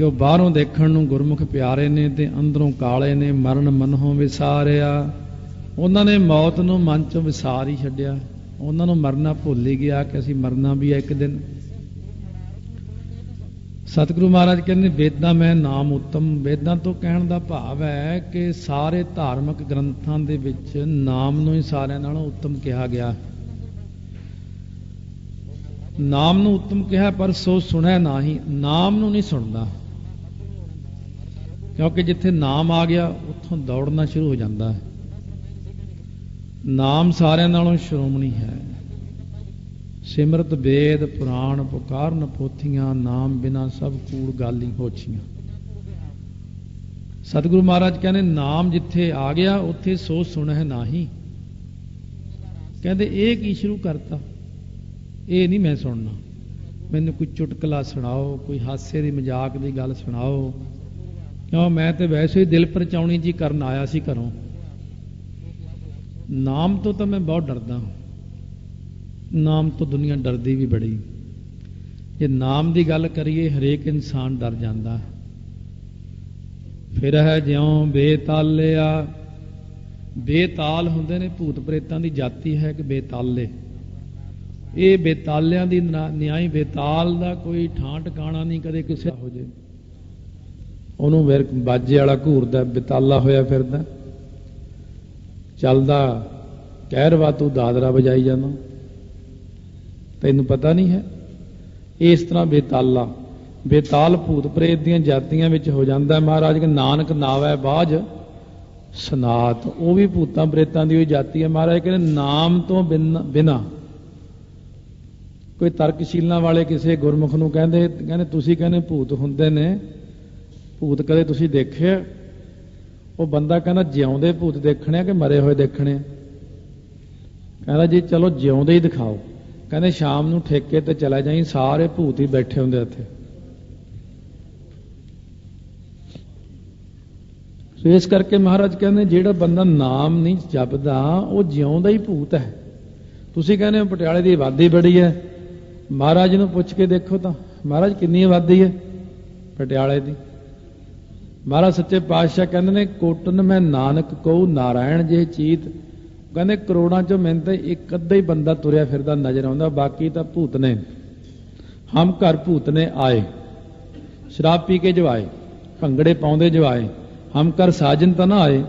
ਕਿ ਉਹ ਬਾਹਰੋਂ ਦੇਖਣ ਨੂੰ ਗੁਰਮੁਖ ਪਿਆਰੇ ਨੇ ਤੇ ਅੰਦਰੋਂ ਕਾਲੇ ਨੇ, ਮਰਨ ਮਨੋਂ ਵਿਸਾਰਿਆ। ਉਹਨਾਂ ਨੇ ਮੌਤ ਨੂੰ ਮਨ ਚੋਂ ਵਿਸਾਰ ਹੀ ਛੱਡਿਆ। ਉਹਨਾਂ ਨੂੰ ਮਰਨਾ ਭੁੱਲ ਹੀ ਗਿਆ ਕਿ ਅਸੀਂ ਮਰਨਾ ਵੀ ਹੈ ਇੱਕ ਦਿਨ। ਸਤਿਗੁਰੂ ਮਹਾਰਾਜ ਕਹਿੰਦੇ, ਵੇਦਾਂ ਮੈਂ ਨਾਮ ਉਤਮ। ਵੇਦਾਂ ਤੋਂ ਕਹਿਣ ਦਾ ਭਾਵ ਹੈ ਕਿ ਸਾਰੇ ਧਾਰਮਿਕ ਗ੍ਰੰਥਾਂ ਦੇ ਵਿੱਚ ਨਾਮ ਨੂੰ ਹੀ ਸਾਰਿਆਂ ਨਾਲੋਂ ਉੱਤਮ ਕਿਹਾ ਗਿਆ। ਨਾਮ ਨੂੰ ਉੱਤਮ ਕਿਹਾ, ਪਰ ਸੋ ਸੁਣਿਆ ਨਹੀਂ। ਨਾਮ ਨੂੰ ਨਹੀਂ ਸੁਣਦਾ। ਕਿਉਂਕਿ ਜਿੱਥੇ ਨਾਮ ਆ ਗਿਆ, ਉੱਥੋਂ ਦੌੜਨਾ ਸ਼ੁਰੂ ਹੋ ਜਾਂਦਾ ਹੈ। ਨਾਮ ਸਾਰਿਆਂ ਨਾਲੋਂ ਸ਼੍ਰੋਮਣੀ ਹੈ। ਸਿਮਰਤ ਵੇਦ, ਪੁਰਾਣ ਪੁਕਾਰਨ ਪੋਥੀਆਂ ਨਾਮ ਬਿਨਾ ਸਭ ਕੂੜ ਗਾਲੀ ਹੋਛੀਆਂ ਸਤਿਗੁਰੂ ਮਹਾਰਾਜ ਕਹਿੰਦੇ, ਨਾਮ ਜਿੱਥੇ ਆ ਗਿਆ, ਉੱਥੇ ਸੋ ਸੁਣ ਸੁਣਹਿ ਨਹੀਂ। ਕਹਿੰਦੇ, ਇਹ ਕੀ ਸ਼ੁਰੂ ਕਰਤਾ? ਇਹ ਨਹੀਂ ਮੈਂ ਸੁਣਨਾ। ਮੈਨੂੰ ਕੋਈ ਚੁਟਕਲਾ ਸੁਣਾਓ, ਕੋਈ ਹਾਸੇ ਦੀ ਮਜ਼ਾਕ ਦੀ ਗੱਲ ਸੁਣਾਓ। ਕਿਉਂ ਮੈਂ ਤੇ ਵੈਸੇ ਹੀ ਦਿਲ ਪਰਚਾਉਣੀ ਜੀ ਕਰਨ ਆਇਆ ਸੀ ਘਰੋਂ। ਨਾਮ ਤੋਂ ਤਾਂ ਮੈਂ ਬਹੁਤ ਡਰਦਾ ਹਾਂ। ਨਾਮ ਤੋਂ ਦੁਨੀਆ ਡਰਦੀ ਵੀ ਬੜੀ। ਜੇ ਨਾਮ ਦੀ ਗੱਲ ਕਰੀਏ, ਹਰੇਕ ਇਨਸਾਨ ਡਰ ਜਾਂਦਾ ਫਿਰ ਹੈ ਜਿਉਂ ਬੇਤਾਲਿਆ, ਬੇਤਾਲ ਹੁੰਦੇ ਨੇ ਭੂਤ ਪ੍ਰੇਤਾਂ ਦੀ ਜਾਤੀ ਹੈ ਕਿ ਬੇਤਾਲੇ। ਇਹ ਬੇਤਾਲਿਆਂ ਦੀ ਨਿਆਈ ਬੇਤਾਲ ਦਾ ਕੋਈ ਠਾਂ ਟਿਕਾਣਾ ਨਹੀਂ, ਕਦੇ ਕਿਸੇ ਹੋ ਜੇ। ਉਹਨੂੰ ਮੇਰੇ ਬਾਜੇ ਵਾਲਾ ਘੂਰਦਾ, ਬੇਤਾਲਾ ਹੋਇਆ ਫਿਰਦਾ। ਚੱਲਦਾ ਕਹਿਰਵਾ ਤੂੰ ਦਾਦਰਾ ਵਜਾਈ ਜਾਂਦਾ। ਤੈਨੂੰ ਪਤਾ ਨਹੀਂ ਹੈ? ਇਸ ਤਰ੍ਹਾਂ ਬੇਤਾਲਾ, ਬੇਤਾਲ ਭੂਤ ਪ੍ਰੇਤ ਦੀਆਂ ਜਾਤੀਆਂ ਵਿੱਚ ਹੋ ਜਾਂਦਾ ਮਹਾਰਾਜ ਕੇ ਨਾਨਕ ਨਾਵੈ ਬਾਜ, ਸਨਾਤ। ਉਹ ਵੀ ਭੂਤਾਂ ਪ੍ਰੇਤਾਂ ਦੀ ਹੋਈ ਜਾਤੀ ਹੈ। ਮਹਾਰਾਜ ਕਹਿੰਦੇ, ਨਾਮ ਤੋਂ ਬਿਨਾ। ਕੋਈ ਤਰਕਸ਼ੀਲਾਂ ਵਾਲੇ ਕਿਸੇ ਗੁਰਮੁਖ ਨੂੰ ਕਹਿੰਦੇ ਕਹਿੰਦੇ, ਤੁਸੀਂ ਕਹਿੰਦੇ ਭੂਤ ਹੁੰਦੇ ਨੇ। ਭੂਤ ਕਦੇ ਤੁਸੀਂ ਦੇਖਿਆ? ਉਹ ਬੰਦਾ ਕਹਿੰਦਾ ਜਿਉਂਦੇ ਭੂਤ ਦੇਖਣੇ ਆ ਕਿ ਮਰੇ ਹੋਏ ਦੇਖਣੇ ਆ? ਕਹਿੰਦਾ ਜੀ, ਚਲੋ ਜਿਉਂਦੇ ਹੀ ਦਿਖਾਓ। ਕਹਿੰਦੇ ਸ਼ਾਮ ਨੂੰ ਠੇਕੇ ਤੇ ਚਲਾ ਜਾਈ, ਸਾਰੇ ਭੂਤ ਹੀ ਬੈਠੇ ਹੁੰਦੇ ਉੱਥੇ ਸੋ ਇਸ ਕਰਕੇ ਮਹਾਰਾਜ ਕਹਿੰਦੇ, ਜਿਹੜਾ ਬੰਦਾ ਨਾਮ ਨਹੀਂ ਜਪਦਾ, ਉਹ ਜਿਉਂਦਾ ਹੀ ਭੂਤ ਹੈ। ਤੁਸੀਂ ਕਹਿੰਦੇ ਹੋ ਪਟਿਆਲੇ ਦੀ ਆਬਾਦੀ ਬੜੀ ਹੈ। ਮਹਾਰਾਜ ਨੂੰ ਪੁੱਛ ਕੇ ਦੇਖੋ ਤਾਂ। ਮਹਾਰਾਜ ਕਿੰਨੀ ਆਬਾਦੀ ਹੈ ਪਟਿਆਲੇ ਦੀ? ਮਹਾਰਾਜ ਸੱਚੇ ਪਾਤਸ਼ਾਹ ਕਹਿੰਦੇ ਨੇ ਕੋਟਨ ਮੈਂ ਨਾਨਕ ਕਹੂ, ਨਾਰਾਇਣ ਜੇ ਚੀਤ। ਕਹਿੰਦੇ ਕਰੋੜਾਂ ਚੋਂ ਮੈਨੂੰ ਤੇ ਇੱਕ ਅੱਧਾ ਹੀ ਬੰਦਾ ਤੁਰਿਆ ਫਿਰਦਾ ਨਜ਼ਰ ਆਉਂਦਾ, ਬਾਕੀ ਤਾਂ ਭੂਤ ਨੇ। ਹਮ ਘਰ ਭੂਤ ਨੇ ਆਏ, ਸ਼ਰਾਬ ਪੀ ਕੇ ਜਵਾਏ, ਭੰਗੜੇ ਪਾਉਂਦੇ ਜਵਾਏ, ਹਮ ਕਰ ਸਾਜਨ ਤਾਂ ਨਾ ਆਏ।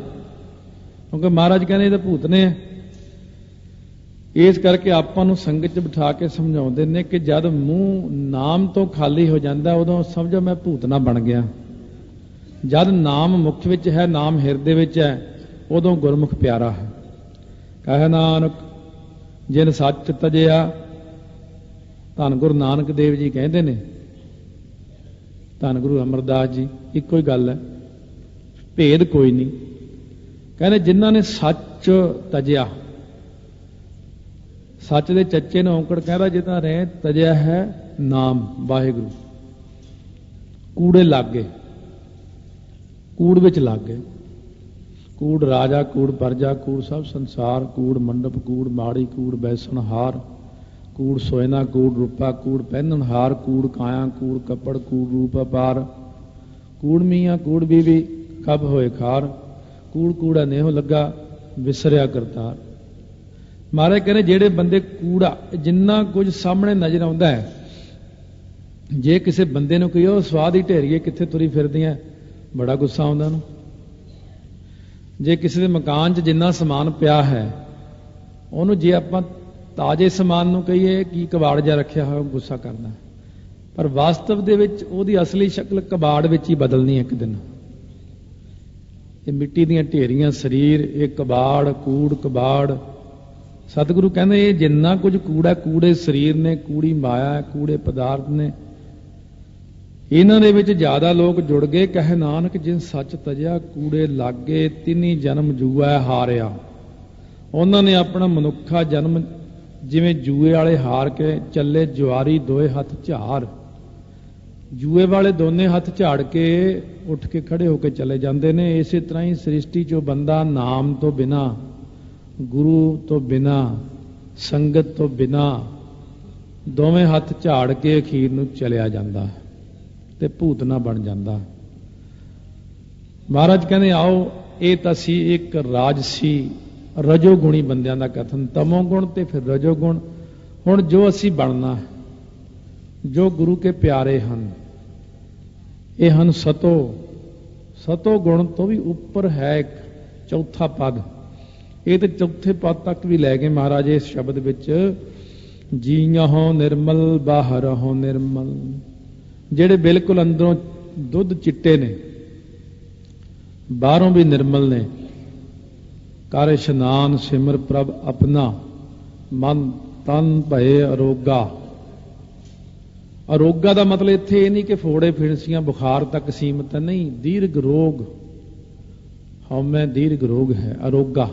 ਕਿਉਂਕਿ ਮਹਾਰਾਜ ਕਹਿੰਦੇ ਇਹ ਤਾਂ ਭੂਤ ਨੇ। ਇਸ ਕਰਕੇ ਆਪਾਂ ਨੂੰ ਸੰਗਤ 'ਚ ਬਿਠਾ ਕੇ ਸਮਝਾਉਂਦੇ ਨੇ ਕਿ ਜਦ ਮੂੰਹ ਨਾਮ ਤੋਂ ਖਾਲੀ ਹੋ ਜਾਂਦਾ, ਉਦੋਂ ਸਮਝੋ ਮੈਂ ਭੂਤ ਨਾ ਬਣ ਗਿਆ। ਜਦ ਨਾਮ ਮੁਖ ਵਿੱਚ ਹੈ, ਨਾਮ ਹਿਰਦੇ ਵਿੱਚ ਹੈ, ਉਦੋਂ ਗੁਰਮੁਖ ਪਿਆਰਾ ਹੈ। ਕਹਿ ਨਾਨਕ, ਜਿਨ ਸੱਚ ਤਜਿਆ, ਧੰਨ ਗੁਰੂ ਨਾਨਕ ਦੇਵ ਜੀ ਕਹਿੰਦੇ ਨੇ, ਧੰਨ ਗੁਰੂ ਅਮਰਦਾਸ ਜੀ, ਇੱਕੋ ਹੀ ਗੱਲ ਹੈ, ਭੇਦ ਕੋਈ ਨਹੀਂ। ਕਹਿੰਦੇ ਜਿਨ੍ਹਾਂ ਨੇ ਸੱਚ ਤਜਿਆ, ਸੱਚ ਦੇ ਚੱਚੇ ਨੂੰ ਔਂਕੜ ਕਹਿੰਦਾ ਜਿਹਦਾ ਰਹਿ ਤਜਿਆ ਹੈ ਨਾਮ, ਵਾਹਿਗੁਰੂ। ਕੂੜੇ ਲੱਗ ਕੂੜ ਵਿੱਚ ਲੱਗ ਗਏ। ਕੂੜ ਰਾਜਾ, ਕੂੜ ਪਰਜਾ, ਕੂੜ ਸਭ ਸੰਸਾਰ, ਕੂੜ ਮੰਡਪ, ਕੂੜ ਮਾੜੀ, ਕੂੜ ਬੈਸਣ ਹਾਰ, ਕੂੜ ਸੋਇਨਾ, ਕੂੜ ਰੂਪਾ, ਕੂੜ ਪਹਿਨਣ ਹਾਰ, ਕੂੜ ਕਾਇਆ, ਕੂੜ ਕੱਪੜ, ਕੂੜ ਰੂਪ ਅਪਾਰ, ਕੂੜ ਮੀਆਂ, ਕੂੜ ਬੀਵੀ ਕਬ ਹੋਏ ਖਾਰ, ਕੂੜ ਕੂੜਾ ਨੇਹ ਲੱਗਾ, ਵਿਸਰਿਆ ਕਰਤਾਰ। ਮਾਰੇ ਕਹਿੰਦੇ, ਜਿਹੜੇ ਬੰਦੇ ਕੂੜਾ, ਜਿੰਨਾ ਕੁਝ ਸਾਹਮਣੇ ਨਜ਼ਰ ਆਉਂਦਾ ਹੈ, ਜੇ ਕਿਸੇ ਬੰਦੇ ਨੂੰ ਕਹੀਓ ਸਵਾਦ ਹੀ ਢੇਰੀਏ, ਕਿੱਥੇ ਤੁਰੀ ਫਿਰਦੀਆਂ। ਬੜਾ ਗੁੱਸਾ ਆਉਂਦਾ ਉਹਨੂੰ। ਜੇ ਕਿਸੇ ਦੇ ਮਕਾਨ 'ਚ ਜਿੰਨਾ ਸਮਾਨ ਪਿਆ ਹੈ, ਉਹਨੂੰ ਜੇ ਆਪਾਂ ਤਾਜ਼ੇ ਸਮਾਨ ਨੂੰ ਕਹੀਏ, ਕੀ ਕਬਾੜ ਜਾ ਰੱਖਿਆ ਹੋਇਆ ਗੁੱਸਾ ਕਰਨਾ ਪਰ ਵਾਸਤਵ ਦੇ ਵਿੱਚ ਉਹਦੀ ਅਸਲੀ ਸ਼ਕਲ ਕਬਾੜ ਵਿੱਚ ਹੀ ਬਦਲਣੀ ਇੱਕ ਦਿਨ। ਇਹ ਮਿੱਟੀ ਦੀਆਂ ਢੇਰੀਆਂ, ਸਰੀਰ, ਇਹ ਕਬਾੜ, ਕੂੜ, ਕਬਾੜ। ਸਤਿਗੁਰੂ ਕਹਿੰਦੇ, ਇਹ ਜਿੰਨਾ ਕੁਝ ਕੂੜਾ ਕੂੜੇ ਸਰੀਰ ਨੇ, ਕੂੜੀ ਮਾਇਆ ਕੂੜੇ ਪਦਾਰਥ ਨੇ ਇਹਨਾਂ ਦੇ ਵਿੱਚ ਜ਼ਿਆਦਾ ਲੋਕ ਜੁੜ ਗਏ। ਕਹੇ ਨਾਨਕ, ਜਿਨ ਸੱਚ ਤਜਿਆ, ਕੂੜੇ ਲਾਗੇ, ਤਿੰਨੀ ਜਨਮ ਜੂਆ ਹਾਰਿਆ। ਉਹਨਾਂ ਨੇ ਆਪਣਾ ਮਨੁੱਖਾ ਜਨਮ ਜਿਵੇਂ ਜੂਏ ਵਾਲੇ ਹਾਰ ਕੇ ਚੱਲੇ ਜੁਆਰੀ ਦੋਏ ਹੱਥ ਝਾੜ। ਜੂਏ ਵਾਲੇ ਦੋਨੇ ਹੱਥ ਝਾੜ ਕੇ ਉੱਠ ਕੇ ਖੜੇ ਹੋ ਕੇ ਚਲੇ ਜਾਂਦੇ ਨੇ। ਇਸੇ ਤਰ੍ਹਾਂ ਹੀ ਸ੍ਰਿਸ਼ਟੀ 'ਚੋਂ ਬੰਦਾ ਨਾਮ ਤੋਂ ਬਿਨਾ, ਗੁਰੂ ਤੋਂ ਬਿਨਾ, ਸੰਗਤ ਤੋਂ ਬਿਨਾ ਦੋਵੇਂ ਹੱਥ ਝਾੜ ਕੇ ਅਖੀਰ ਨੂੰ ਚਲਿਆ ਜਾਂਦਾ ਹੈ। ਤੇ ਭੂਤ ਨਾ ਬਣ ਜਾਂਦਾ। ਮਹਾਰਾਜ ਕਹਿੰਦੇ, ਆਓ, ਇਹ ਤਾਂ ਸੀ ਇੱਕ ਰਾਜਸੀ ਰਜੋ ਗੁਣੀ ਬੰਦਿਆਂ ਦਾ ਕਥਨ। ਤਮੋ ਗੁਣ ਤੇ ਫਿਰ ਰਜੋ ਗੁਣ ਹੁਣ ਜੋ ਅਸੀਂ ਬਣਨਾ ਜੋ ਗੁਰੂ ਕੇ ਪਿਆਰੇ ਹਨ, ਇਹ ਹਨ ਸਤੋ। ਸਤੋ ਗੁਣ ਤੋਂ ਵੀ ਉੱਪਰ ਹੈ ਇੱਕ ਚੌਥਾ ਪਦ। ਇਹ ਤੇ ਚੌਥੇ ਪਦ ਤੱਕ ਵੀ ਲੈ ਗਏ ਮਹਾਰਾਜ ਇਸ ਸ਼ਬਦ ਵਿੱਚ। ਜੀਯਹੁ ਨਿਰਮਲ, ਬਾਹਰ ਬਾਹਰਹੁ ਨਿਰਮਲ। ਜਿਹੜੇ ਬਿਲਕੁਲ ਅੰਦਰੋਂ ਦੁੱਧ ਚਿੱਟੇ ਨੇ, ਬਾਹਰੋਂ ਵੀ ਨਿਰਮਲ ਨੇ, ਕਰ ਇਸ਼ਨਾਨ ਸਿਮਰ ਪ੍ਰਭ ਆਪਣਾ ਮਨ ਤਨ ਭਏ ਅਰੋਗਾ। ਅਰੋਗਾ ਦਾ ਮਤਲਬ ਇੱਥੇ ਇਹ ਨਹੀਂ ਕਿ ਫੋੜੇ ਫਿਣਸੀਆਂ ਬੁਖਾਰ ਤੱਕ ਸੀਮਤ ਨਹੀਂ, ਦੀਰਘ ਰੋਗ, ਹਉਮੈ ਦੀਰਘ ਰੋਗ ਹੈ ਅਰੋਗਾ।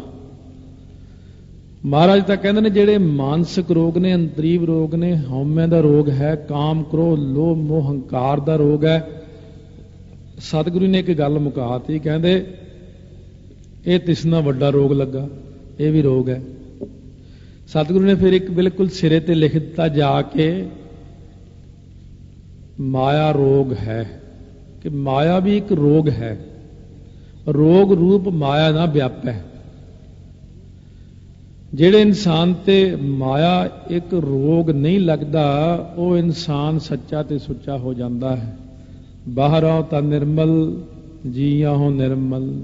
ਮਹਾਰਾਜ ਤਾਂ ਕਹਿੰਦੇ ਨੇ ਜਿਹੜੇ ਮਾਨਸਿਕ ਰੋਗ ਨੇ, ਅੰਤਰੀਵ ਰੋਗ ਨੇ, ਹਉਮੈ ਦਾ ਰੋਗ ਹੈ, ਕਾਮ, ਕ੍ਰੋਧ, ਲੋਭ, ਮੋਹ, ਹੰਕਾਰ ਦਾ ਰੋਗ ਹੈ। ਸਤਿਗੁਰੂ ਨੇ ਇੱਕ ਗੱਲ ਮੁਕਾਤੀ, ਕਹਿੰਦੇ ਇਹ ਤਿਸਨਾ ਵੱਡਾ ਰੋਗ ਲੱਗਾ, ਇਹ ਵੀ ਰੋਗ ਹੈ। ਸਤਿਗੁਰੂ ਨੇ ਫਿਰ ਇੱਕ ਬਿਲਕੁਲ ਸਿਰੇ ਤੇ ਲਿਖ ਦਿੱਤਾ ਜਾ ਕੇ, ਮਾਇਆ ਰੋਗ ਹੈ, ਕਿ ਮਾਇਆ ਵੀ ਇੱਕ ਰੋਗ ਹੈ। ਰੋਗ ਰੂਪ ਮਾਇਆ ਦਾ ਵਿਆਪ ਹੈ। ਜਿਹੜੇ ਇਨਸਾਨ ਤੇ ਮਾਇਆ ਇੱਕ ਰੋਗ ਨਹੀਂ ਲੱਗਦਾ, ਉਹ ਇਨਸਾਨ ਸੱਚਾ ਤੇ ਸੁੱਚਾ ਹੋ ਜਾਂਦਾ ਹੈ। ਬਾਹਰੋਂ ਤਾਂ ਨਿਰਮਲ ਜੀਆਂ ਹੋ ਨਿਰਮਲ।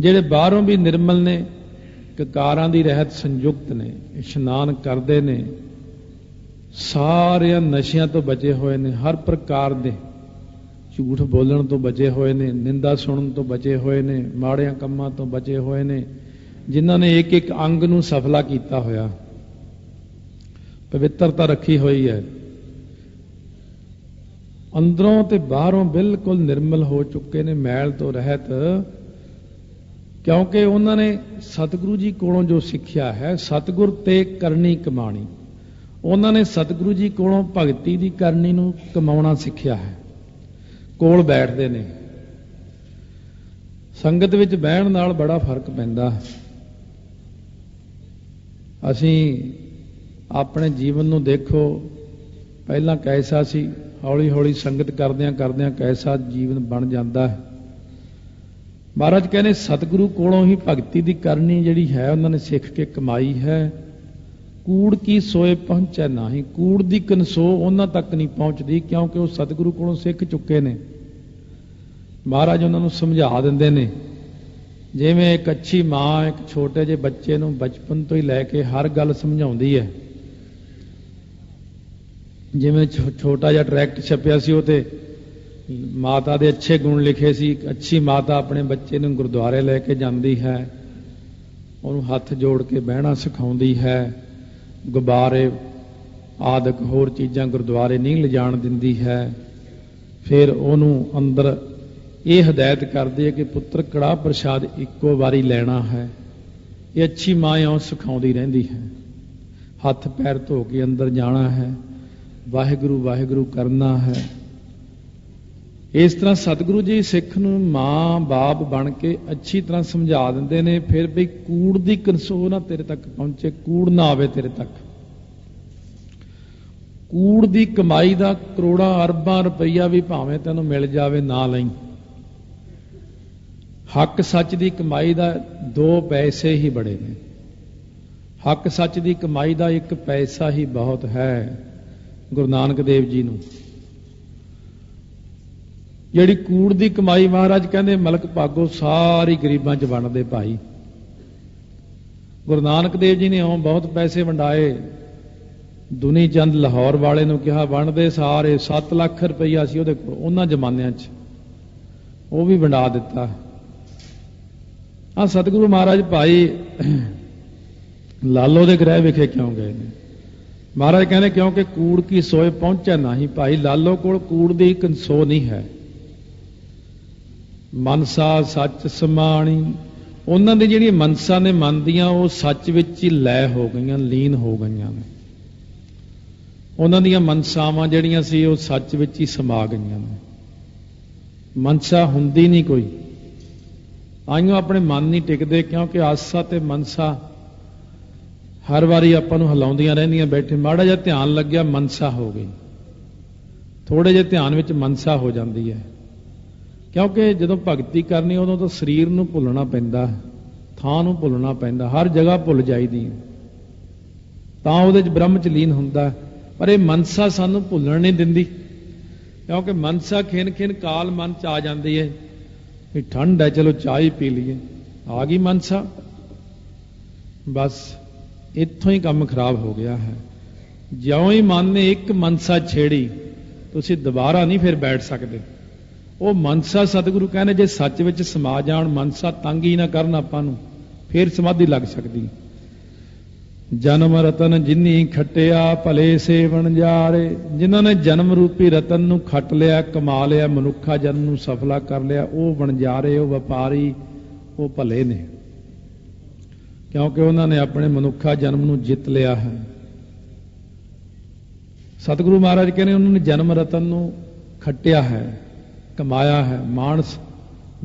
ਜਿਹੜੇ ਬਾਹਰੋਂ ਵੀ ਨਿਰਮਲ ਨੇ ਕਕਾਰਾਂ ਦੀ ਰਹਿਤ ਸੰਯੁਕਤ ਨੇ, ਇਸ਼ਨਾਨ ਕਰਦੇ ਨੇ, ਸਾਰਿਆਂ ਨਸ਼ਿਆਂ ਤੋਂ ਬਚੇ ਹੋਏ ਨੇ, ਹਰ ਪ੍ਰਕਾਰ ਦੇ ਝੂਠ ਬੋਲਣ ਤੋਂ ਬਚੇ ਹੋਏ ਨੇ, ਨਿੰਦਾ ਸੁਣਨ ਤੋਂ ਬਚੇ ਹੋਏ ਨੇ, ਮਾੜਿਆਂ ਕੰਮਾਂ ਤੋਂ ਬਚੇ ਹੋਏ ਨੇ ਜਿਨ੍ਹਾਂ ਨੇ ਇੱਕ ਇੱਕ ਅੰਗ ਨੂੰ ਸਫਲਾ ਕੀਤਾ ਹੋਇਆ। ਪਵਿੱਤਰਤਾ ਰੱਖੀ ਹੋਈ ਹੈ। ਅੰਦਰੋਂ ਤੇ ਬਾਹਰੋਂ ਬਿਲਕੁਲ ਨਿਰਮਲ ਹੋ ਚੁੱਕੇ ਨੇ ਮੈਲ ਤੋਂ ਰਹਿਤ, ਕਿਉਂਕਿ ਉਹਨਾਂ ਨੇ ਸਤਿਗੁਰੂ ਜੀ ਕੋਲੋਂ ਜੋ ਸਿੱਖਿਆ ਹੈ, ਸਤਿਗੁਰ ਤੇ ਕਰਨੀ ਕਮਾਣੀ। ਉਹਨਾਂ ਨੇ ਸਤਿਗੁਰੂ ਜੀ ਕੋਲੋਂ ਭਗਤੀ ਦੀ ਕਰਨੀ ਨੂੰ ਕਮਾਉਣਾ ਸਿੱਖਿਆ ਹੈ। ਕੋਲ ਬੈਠਦੇ ਨੇ। ਸੰਗਤ ਵਿੱਚ ਬਹਿਣ ਨਾਲ ਬੜਾ ਫ਼ਰਕ ਪੈਂਦਾ ਹੈ। ਅਸੀਂ ਆਪਣੇ ਜੀਵਨ ਨੂੰ ਦੇਖੋ, ਪਹਿਲਾਂ ਕੈਸਾ ਸੀ? ਹੌਲੀ ਹੌਲੀ ਸੰਗਤ ਕਰਦਿਆਂ ਕਰਦਿਆਂ ਕੈਸਾ ਜੀਵਨ ਬਣ ਜਾਂਦਾ ਹੈ। ਮਹਾਰਾਜ ਕਹਿੰਦੇ, ਸਤਿਗੁਰੂ ਕੋਲੋਂ ਹੀ ਭਗਤੀ ਦੀ ਕਰਨੀ ਜਿਹੜੀ ਹੈ, ਉਹਨਾਂ ਨੇ ਸਿੱਖ ਕੇ ਕਮਾਈ ਹੈ। ਕੂੜ ਕੀ ਸੋਏ ਪਹੁੰਚੈ ਨਹੀਂ। ਕੂੜ ਦੀ ਕਨਸੋ ਉਹਨਾਂ ਤੱਕ ਨਹੀਂ ਪਹੁੰਚਦੀ, ਕਿਉਂਕਿ ਉਹ ਸਤਿਗੁਰੂ ਕੋਲੋਂ ਸਿੱਖ ਚੁੱਕੇ ਨੇ। ਮਹਾਰਾਜ ਉਹਨਾਂ ਨੂੰ ਸਮਝਾ ਦਿੰਦੇ ਨੇ। ਜਿਵੇਂ ਇੱਕ ਅੱਛੀ ਮਾਂ, ਇੱਕ ਛੋਟੇ ਜਿਹੇ ਬੱਚੇ ਨੂੰ ਬਚਪਨ ਤੋਂ ਹੀ ਲੈ ਕੇ ਹਰ ਗੱਲ ਸਮਝਾਉਂਦੀ ਹੈ। ਜਿਵੇਂ ਛੋ- ਛੋਟਾ ਜਿਹਾ ਟਰੈਕਟ ਛਪਿਆ ਸੀ, ਉਹ ਤੇ ਮਾਤਾ ਦੇ ਅੱਛੇ ਗੁਣ ਲਿਖੇ ਸੀ, ਇੱਕ ਅੱਛੀ ਮਾਤਾ ਆਪਣੇ ਬੱਚੇ ਨੂੰ ਗੁਰਦੁਆਰੇ ਲੈ ਕੇ ਜਾਂਦੀ ਹੈ, ਉਹਨੂੰ ਹੱਥ ਜੋੜ ਕੇ ਬਹਿਣਾ ਸਿਖਾਉਂਦੀ ਹੈ, ਗੁਬਾਰੇ ਆਦਿਕ ਹੋਰ ਚੀਜ਼ਾਂ ਗੁਰਦੁਆਰੇ ਨਹੀਂ ਲਿਜਾਣ ਦਿੰਦੀ ਹੈ, ਫਿਰ ਉਹਨੂੰ ਅੰਦਰ ਇਹ ਹਦਾਇਤ ਕਰਦੀ ਹੈ ਕਿ ਪੁੱਤਰ ਕੜਾ ਪ੍ਰਸ਼ਾਦ ਇੱਕੋ ਵਾਰੀ ਲੈਣਾ ਹੈ। ਇਹ ਅੱਛੀ ਮਾਂ ਇਉਂ ਸਿਖਾਉਂਦੀ ਰਹਿੰਦੀ ਹੈ। ਹੱਥ ਪੈਰ ਧੋ ਕੇ ਅੰਦਰ ਜਾਣਾ ਹੈ। ਵਾਹਿਗੁਰੂ ਵਾਹਿਗੁਰੂ ਕਰਨਾ ਹੈ। ਇਸ ਤਰ੍ਹਾਂ ਸਤਿਗੁਰੂ ਜੀ ਸਿੱਖ ਨੂੰ ਮਾਂ ਬਾਪ ਬਣ ਕੇ ਅੱਛੀ ਤਰ੍ਹਾਂ ਸਮਝਾ ਦਿੰਦੇ ਨੇ, ਫਿਰ ਵੀ ਕੂੜ ਦੀ ਕਨਸੋ ਨਾ ਤੇਰੇ ਤੱਕ ਪਹੁੰਚੇ, ਕੂੜ ਨਾ ਆਵੇ ਤੇਰੇ ਤੱਕ। ਕੂੜ ਦੀ ਕਮਾਈ ਦਾ ਕਰੋੜਾਂ ਅਰਬਾਂ ਰੁਪਈਆ ਵੀ ਭਾਵੇਂ ਤੈਨੂੰ ਮਿਲ ਜਾਵੇ, ਨਾ ਲਈ। ਹੱਕ ਸੱਚ ਦੀ ਕਮਾਈ ਦਾ ਦੋ ਪੈਸੇ ਹੀ ਬੜੇ ਨੇ। ਹੱਕ ਸੱਚ ਦੀ ਕਮਾਈ ਦਾ ਇੱਕ ਪੈਸਾ ਹੀ ਬਹੁਤ ਹੈ, ਗੁਰੂ ਨਾਨਕ ਦੇਵ ਜੀ ਨੂੰ। ਜਿਹੜੀ ਕੂੜ ਦੀ ਕਮਾਈ ਮਹਾਰਾਜ ਕਹਿੰਦੇ, ਮਲਕ ਭਾਗੋ ਸਾਰੀ ਗਰੀਬਾਂ 'ਚ ਵੰਡਦੇ ਭਾਈ। ਗੁਰੂ ਨਾਨਕ ਦੇਵ ਜੀ ਨੇ ਉਹ ਬਹੁਤ ਪੈਸੇ ਵੰਡਾਏ। ਦੁਨੀ ਚੰਦ ਲਾਹੌਰ ਵਾਲੇ ਨੂੰ ਕਿਹਾ, ਵੰਡਦੇ ਸਾਰੇ 7 ਲੱਖ ਰੁਪਈਆ ਸੀ ਉਹਦੇ ਕੋਲ, ਉਹਨਾਂ ਜ਼ਮਾਨਿਆਂ 'ਚ। ਉਹ ਵੀ ਵੰਡਾ ਦਿੱਤਾ। ਆ ਸਤਿਗੁਰੂ ਮਹਾਰਾਜ, ਭਾਈ ਲਾਲੋ ਦੇ ਗ੍ਰਹਿ ਵਿਖੇ ਕਿਉਂ ਗਏ ਨੇ? ਮਹਾਰਾਜ ਕਹਿੰਦੇ, ਕਿਉਂਕਿ ਕੂੜ ਕੀ ਸੋਏ ਪਹੁੰਚਿਆ ਨਹੀਂ, ਭਾਈ ਲਾਲੋ ਕੋਲ ਕੂੜ ਦੀ ਕੰਸੋ ਨਹੀਂ ਹੈ। ਮਨਸਾ ਸੱਚ ਸਮਾਣੀ, ਉਹਨਾਂ ਦੀ ਜਿਹੜੀ ਮਨਸਾ ਨੇ ਮਨ ਦੀਆਂ ਉਹ ਸੱਚ ਵਿੱਚ ਹੀ ਲੈ ਹੋ ਗਈਆਂ, ਲੀਨ ਹੋ ਗਈਆਂ ਨੇ। ਉਹਨਾਂ ਦੀਆਂ ਮਨਸਾਵਾਂ ਜਿਹੜੀਆਂ ਸੀ, ਉਹ ਸੱਚ ਵਿੱਚ ਹੀ ਸਮਾ ਗਈਆਂ ਨੇ। ਮਨਸਾ ਹੁੰਦੀ ਨਹੀਂ ਕੋਈ। ਆਈਓ ਆਪਣੇ ਮਨ ਨਹੀਂ ਟਿਕਦੇ, ਕਿਉਂਕਿ ਆਸਾ ਤੇ ਮਨਸਾ ਹਰ ਵਾਰੀ ਆਪਾਂ ਨੂੰ ਹਿਲਾਉਂਦੀਆਂ ਰਹਿੰਦੀਆਂ। ਬੈਠੇ, ਮਾੜਾ ਜਿਹਾ ਧਿਆਨ ਲੱਗਿਆ, ਮਨਸਾ ਹੋ ਗਈ। ਥੋੜੇ ਜਿਹੇ ਧਿਆਨ ਵਿੱਚ ਮਨਸਾ ਹੋ ਜਾਂਦੀ ਹੈ। ਕਿਉਂਕਿ ਜਦੋਂ ਭਗਤੀ ਕਰਨੀ, ਉਦੋਂ ਤਾਂ ਸਰੀਰ ਨੂੰ ਭੁੱਲਣਾ ਪੈਂਦਾ, ਥਾਂ ਨੂੰ ਭੁੱਲਣਾ ਪੈਂਦਾ, ਹਰ ਜਗ੍ਹਾ ਭੁੱਲ ਜਾਈਦੀ ਹੈ। ਤਾਂ ਉਹਦੇ 'ਚ ਬ੍ਰਹਮ ਚ ਲੀਨ ਹੁੰਦਾ ਪਰ ਇਹ ਮਨਸਾ ਸਾਨੂੰ ਭੁੱਲਣ ਨਹੀਂ ਦਿੰਦੀ, ਕਿਉਂਕਿ ਮਨਸਾ ਖਿੰਨ ਖਿੰਨ ਕਾਲ ਮਨ ਚ ਆ ਜਾਂਦੀ ਹੈ। ਵੀ ਠੰਡ ਹੈ, ਚਲੋ ਚਾਹ ਹੀ ਪੀ ਲਈਏ। ਆ ਗਈ ਮਨਸਾ। ਬਸ ਇੱਥੋਂ ਹੀ ਕੰਮ ਖਰਾਬ ਹੋ ਗਿਆ ਹੈ। ਜਿਉਂ ਹੀ ਮਨ ਨੇ ਇੱਕ ਮਨਸਾ ਛੇੜੀ, ਤੁਸੀਂ ਦੁਬਾਰਾ ਨਹੀਂ ਫਿਰ ਬੈਠ ਸਕਦੇ। ਉਹ ਮਨਸਾ ਸਤਿਗੁਰੂ ਕਹਿੰਦੇ, ਜੇ ਸੱਚ ਵਿੱਚ ਸਮਾ ਜਾਣ, ਮਨਸਾ ਤੰਗ ਹੀ ਨਾ ਕਰਨ ਆਪਾਂ ਨੂੰ, ਫਿਰ ਸਮਾਧੀ ਲੱਗ ਸਕਦੀ। ਜਨਮ ਰਤਨ ਜਿਨੀ ਖਟਿਆ, ਭਲੇ ਸੇਵਨ ਜਾਰੇ। ਜਿਨ੍ਹਾਂ ਨੇ ਜਨਮ ਰੂਪੀ ਰਤਨ ਨੂੰ ਖੱਟ ਲਿਆ, ਕਮਾ ਲਿਆ, ਮਨੁੱਖਾ ਜਨਮ ਨੂੰ ਸਫਲਾ ਕਰ ਲਿਆ, ਉਹ ਵਣਜਾਰੇ ਉਹ ਵਪਾਰੀ, ਉਹ ਭਲੇ ਨੇ। ਕਿਉਂਕਿ ਉਹਨਾਂ ਨੇ ਆਪਣੇ ਮਨੁੱਖਾ ਜਨਮ ਨੂੰ ਜਿੱਤ ਲਿਆ ਹੈ। ਸਤਿਗੁਰੂ ਮਹਾਰਾਜ ਕਹਿੰਦੇ, ਉਹਨਾਂ ਨੇ ਜਨਮ ਰਤਨ ਨੂੰ ਖੱਟਿਆ ਹੈ, ਕਮਾਇਆ ਹੈ। ਮਾਨਸ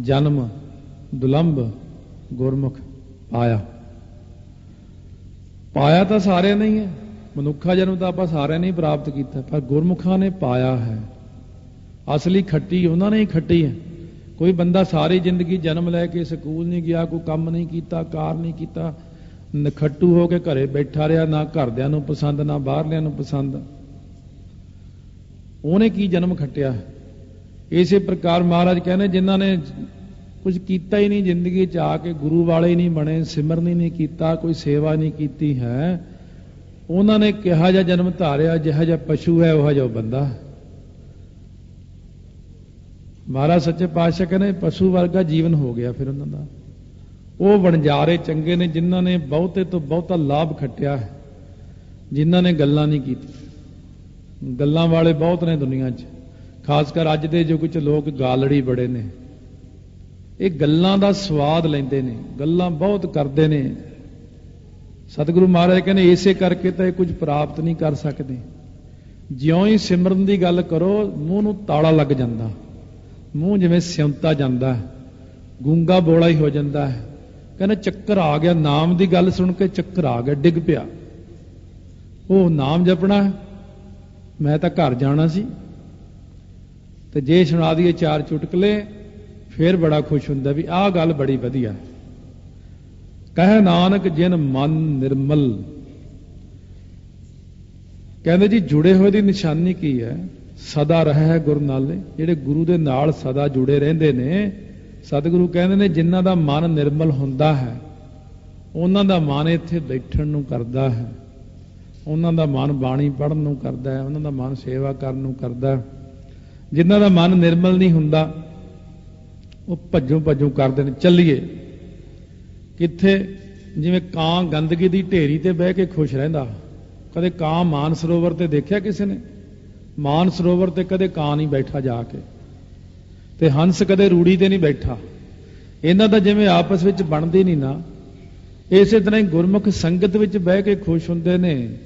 ਜਨਮ ਦੁਲੰਭ ਗੁਰਮੁਖ ਪਾਇਆ। ਪਾਇਆ ਤਾਂ ਸਾਰਿਆਂ ਨੇ ਹੀ ਹੈ। ਮਨੁੱਖਾ ਜਨਮ ਤਾਂ ਆਪਾਂ ਸਾਰਿਆਂ ਨੇ ਹੀ ਪ੍ਰਾਪਤ ਕੀਤਾ, ਪਰ ਗੁਰਮੁਖਾਂ ਨੇ ਪਾਇਆ ਹੈ। ਅਸਲੀ ਖੱਟੀ ਉਹਨਾਂ ਨੇ ਹੀ ਖੱਟੀ ਹੈ। ਕੋਈ ਬੰਦਾ ਸਾਰੀ ਜ਼ਿੰਦਗੀ ਜਨਮ ਲੈ ਕੇ ਸਕੂਲ ਨਹੀਂ ਗਿਆ, ਕੋਈ ਕੰਮ ਨਹੀਂ ਕੀਤਾ, ਕਾਰ ਨਹੀਂ ਕੀਤਾ ਨਖੱਟੂ ਹੋ ਕੇ ਘਰੇ ਬੈਠਾ ਰਿਹਾ, ਨਾ ਘਰਦਿਆਂ ਨੂੰ ਪਸੰਦ, ਨਾ ਬਾਹਰਲਿਆਂ ਨੂੰ ਪਸੰਦ। ਉਹਨੇ ਕੀ ਜਨਮ ਖੱਟਿਆ? ਇਸੇ ਪ੍ਰਕਾਰ ਮਹਾਰਾਜ ਕਹਿੰਦੇ ਜਿਨ੍ਹਾਂ ਨੇ ਕੁਝ ਕੀਤਾ ਹੀ ਨਹੀਂ, ਜ਼ਿੰਦਗੀ 'ਚ ਆ ਕੇ ਗੁਰੂ ਵਾਲੇ ਹੀ ਨਹੀਂ ਬਣੇ, ਸਿਮਰਨ ਹੀ ਨਹੀਂ ਕੀਤਾ, ਕੋਈ ਸੇਵਾ ਨਹੀਂ ਕੀਤੀ ਹੈ। ਉਹਨਾਂ ਨੇ ਕਿਹਾ ਜਿਹਾ ਜਨਮ ਧਾਰਿਆ, ਜਿਹਾ ਜਿਹਾ ਪਸ਼ੂ ਹੈ, ਉਹ ਜਿਹਾ ਬੰਦਾ। ਮਹਾਰਾਜ ਸੱਚੇ ਪਾਤਸ਼ਾਹ ਕਹਿੰਦੇ, ਪਸ਼ੂ ਵਰਗਾ ਜੀਵਨ ਹੋ ਗਿਆ ਫਿਰ ਉਹਨਾਂ ਦਾ। ਉਹ ਵਣਜਾਰੇ ਚੰਗੇ ਨੇ, ਜਿਨ੍ਹਾਂ ਨੇ ਬਹੁਤੇ ਤੋਂ ਬਹੁਤਾ ਲਾਭ ਖੱਟਿਆ ਹੈ, ਜਿਨ੍ਹਾਂ ਨੇ ਗੱਲਾਂ ਨਹੀਂ ਕੀਤੀ ਗੱਲਾਂ ਵਾਲੇ ਬਹੁਤ ਨੇ ਦੁਨੀਆ 'ਚ, ਖਾਸ ਕਰ ਅੱਜ ਦੇ ਯੁੱਗ 'ਚ ਲੋਕ ਗਾਲੜੀ ਬੜੇ ਨੇ। ਇਹ ਗੱਲਾਂ ਦਾ ਸਵਾਦ ਲੈਂਦੇ ਨੇ, ਗੱਲਾਂ ਬਹੁਤ ਕਰਦੇ ਨੇ। ਸਤਿਗੁਰੂ ਮਹਾਰਾਜ ਕਹਿੰਦੇ, ਇਸੇ ਕਰਕੇ ਤਾਂ ਇਹ ਕੁਝ ਪ੍ਰਾਪਤ ਨਹੀਂ ਕਰ ਸਕਦੇ। ਜਿਉਂ ਹੀ ਸਿਮਰਨ ਦੀ ਗੱਲ ਕਰੋ, ਮੂੰਹ ਨੂੰ ਤਾਲਾ ਲੱਗ ਜਾਂਦਾ। ਮੂੰਹ ਜਿਵੇਂ ਸਿਉਂਤਾ ਜਾਂਦਾ ਗੂੰਗਾ ਬੋਲਾ ਹੀ ਹੋ ਜਾਂਦਾ ਹੈ। ਕਹਿੰਦਾ, ਚੱਕਰ ਆ ਗਿਆ, ਨਾਮ ਦੀ ਗੱਲ ਸੁਣ ਕੇ ਚੱਕਰ ਆ ਗਿਆ, ਡਿੱਗ ਪਿਆ। ਉਹ ਨਾਮ ਜਪਣਾ ਮੈਂ ਤਾਂ ਘਰ ਜਾਣਾ ਸੀ। ਤੇ ਜੇ ਸੁਣਾ ਦਈਏ ਚਾਰ ਚੁਟਕਲੇ ਫਿਰ ਬੜਾ ਖੁਸ਼ ਹੁੰਦਾ ਵੀ ਆਹ ਗੱਲ ਬੜੀ ਵਧੀਆ। ਹੈ ਕਹੇ ਨਾਨਕ ਜਿਨ ਮਨ ਨਿਰਮਲ। ਕਹਿੰਦੇ ਜੀ, ਜੁੜੇ ਹੋਏ ਦੀ ਨਿਸ਼ਾਨੀ ਕੀ ਹੈ? ਸਦਾ ਰਹਿ ਗੁਰ ਨਾਲੇ। ਜਿਹੜੇ ਗੁਰੂ ਦੇ ਨਾਲ ਸਦਾ ਜੁੜੇ ਰਹਿੰਦੇ ਨੇ, ਸਤਿਗੁਰੂ ਕਹਿੰਦੇ ਨੇ, ਜਿਨ੍ਹਾਂ ਦਾ ਮਨ ਨਿਰਮਲ ਹੁੰਦਾ ਹੈ, ਉਹਨਾਂ ਦਾ ਮਨ ਇੱਥੇ ਬੈਠਣ ਨੂੰ ਕਰਦਾ ਹੈ। ਉਹਨਾਂ ਦਾ ਮਨ ਬਾਣੀ ਪੜ੍ਹਨ ਨੂੰ ਕਰਦਾ ਹੈ, ਉਹਨਾਂ ਦਾ ਮਨ ਸੇਵਾ ਕਰਨ ਨੂੰ ਕਰਦਾ ਹੈ। ਜਿਨ੍ਹਾਂ ਦਾ ਮਨ ਨਿਰਮਲ ਨਹੀਂ ਹੁੰਦਾ ਉਹ ਭੱਜੋਂ ਭੱਜੋਂ ਕਰਦੇ ਨੇ ਚੱਲੀਏ। ਕਿੱਥੇ? ਜਿਵੇਂ ਕਾਂ ਗੰਦਗੀ ਦੀ ਢੇਰੀ ਤੇ ਬਹਿ ਕੇ ਖੁਸ਼ ਰਹਿੰਦਾ। ਕਦੇ ਕਾਂ ਮਾਨ ਸਰੋਵਰ ਤੇ ਦੇਖਿਆ ਕਿਸੇ ਨੇ? ਮਾਨ ਸਰੋਵਰ ਤੇ ਕਦੇ ਕਾਂ ਨਹੀਂ ਬੈਠਾ ਜਾ ਕੇ। ਤੇ ਹੰਸ ਕਦੇ ਰੂੜੀ ਤੇ ਨਹੀਂ ਬੈਠਾ। ਇਹਨਾਂ ਦਾ ਜਿਵੇਂ ਆਪਸ ਵਿੱਚ ਬਣਦੀ ਨਹੀਂ ਨਾ, ਇਸੇ ਤਰ੍ਹਾਂ ਹੀ ਗੁਰਮੁਖ ਸੰਗਤ ਵਿੱਚ ਬਹਿ ਕੇ ਖੁਸ਼ ਹੁੰਦੇ ਨੇ।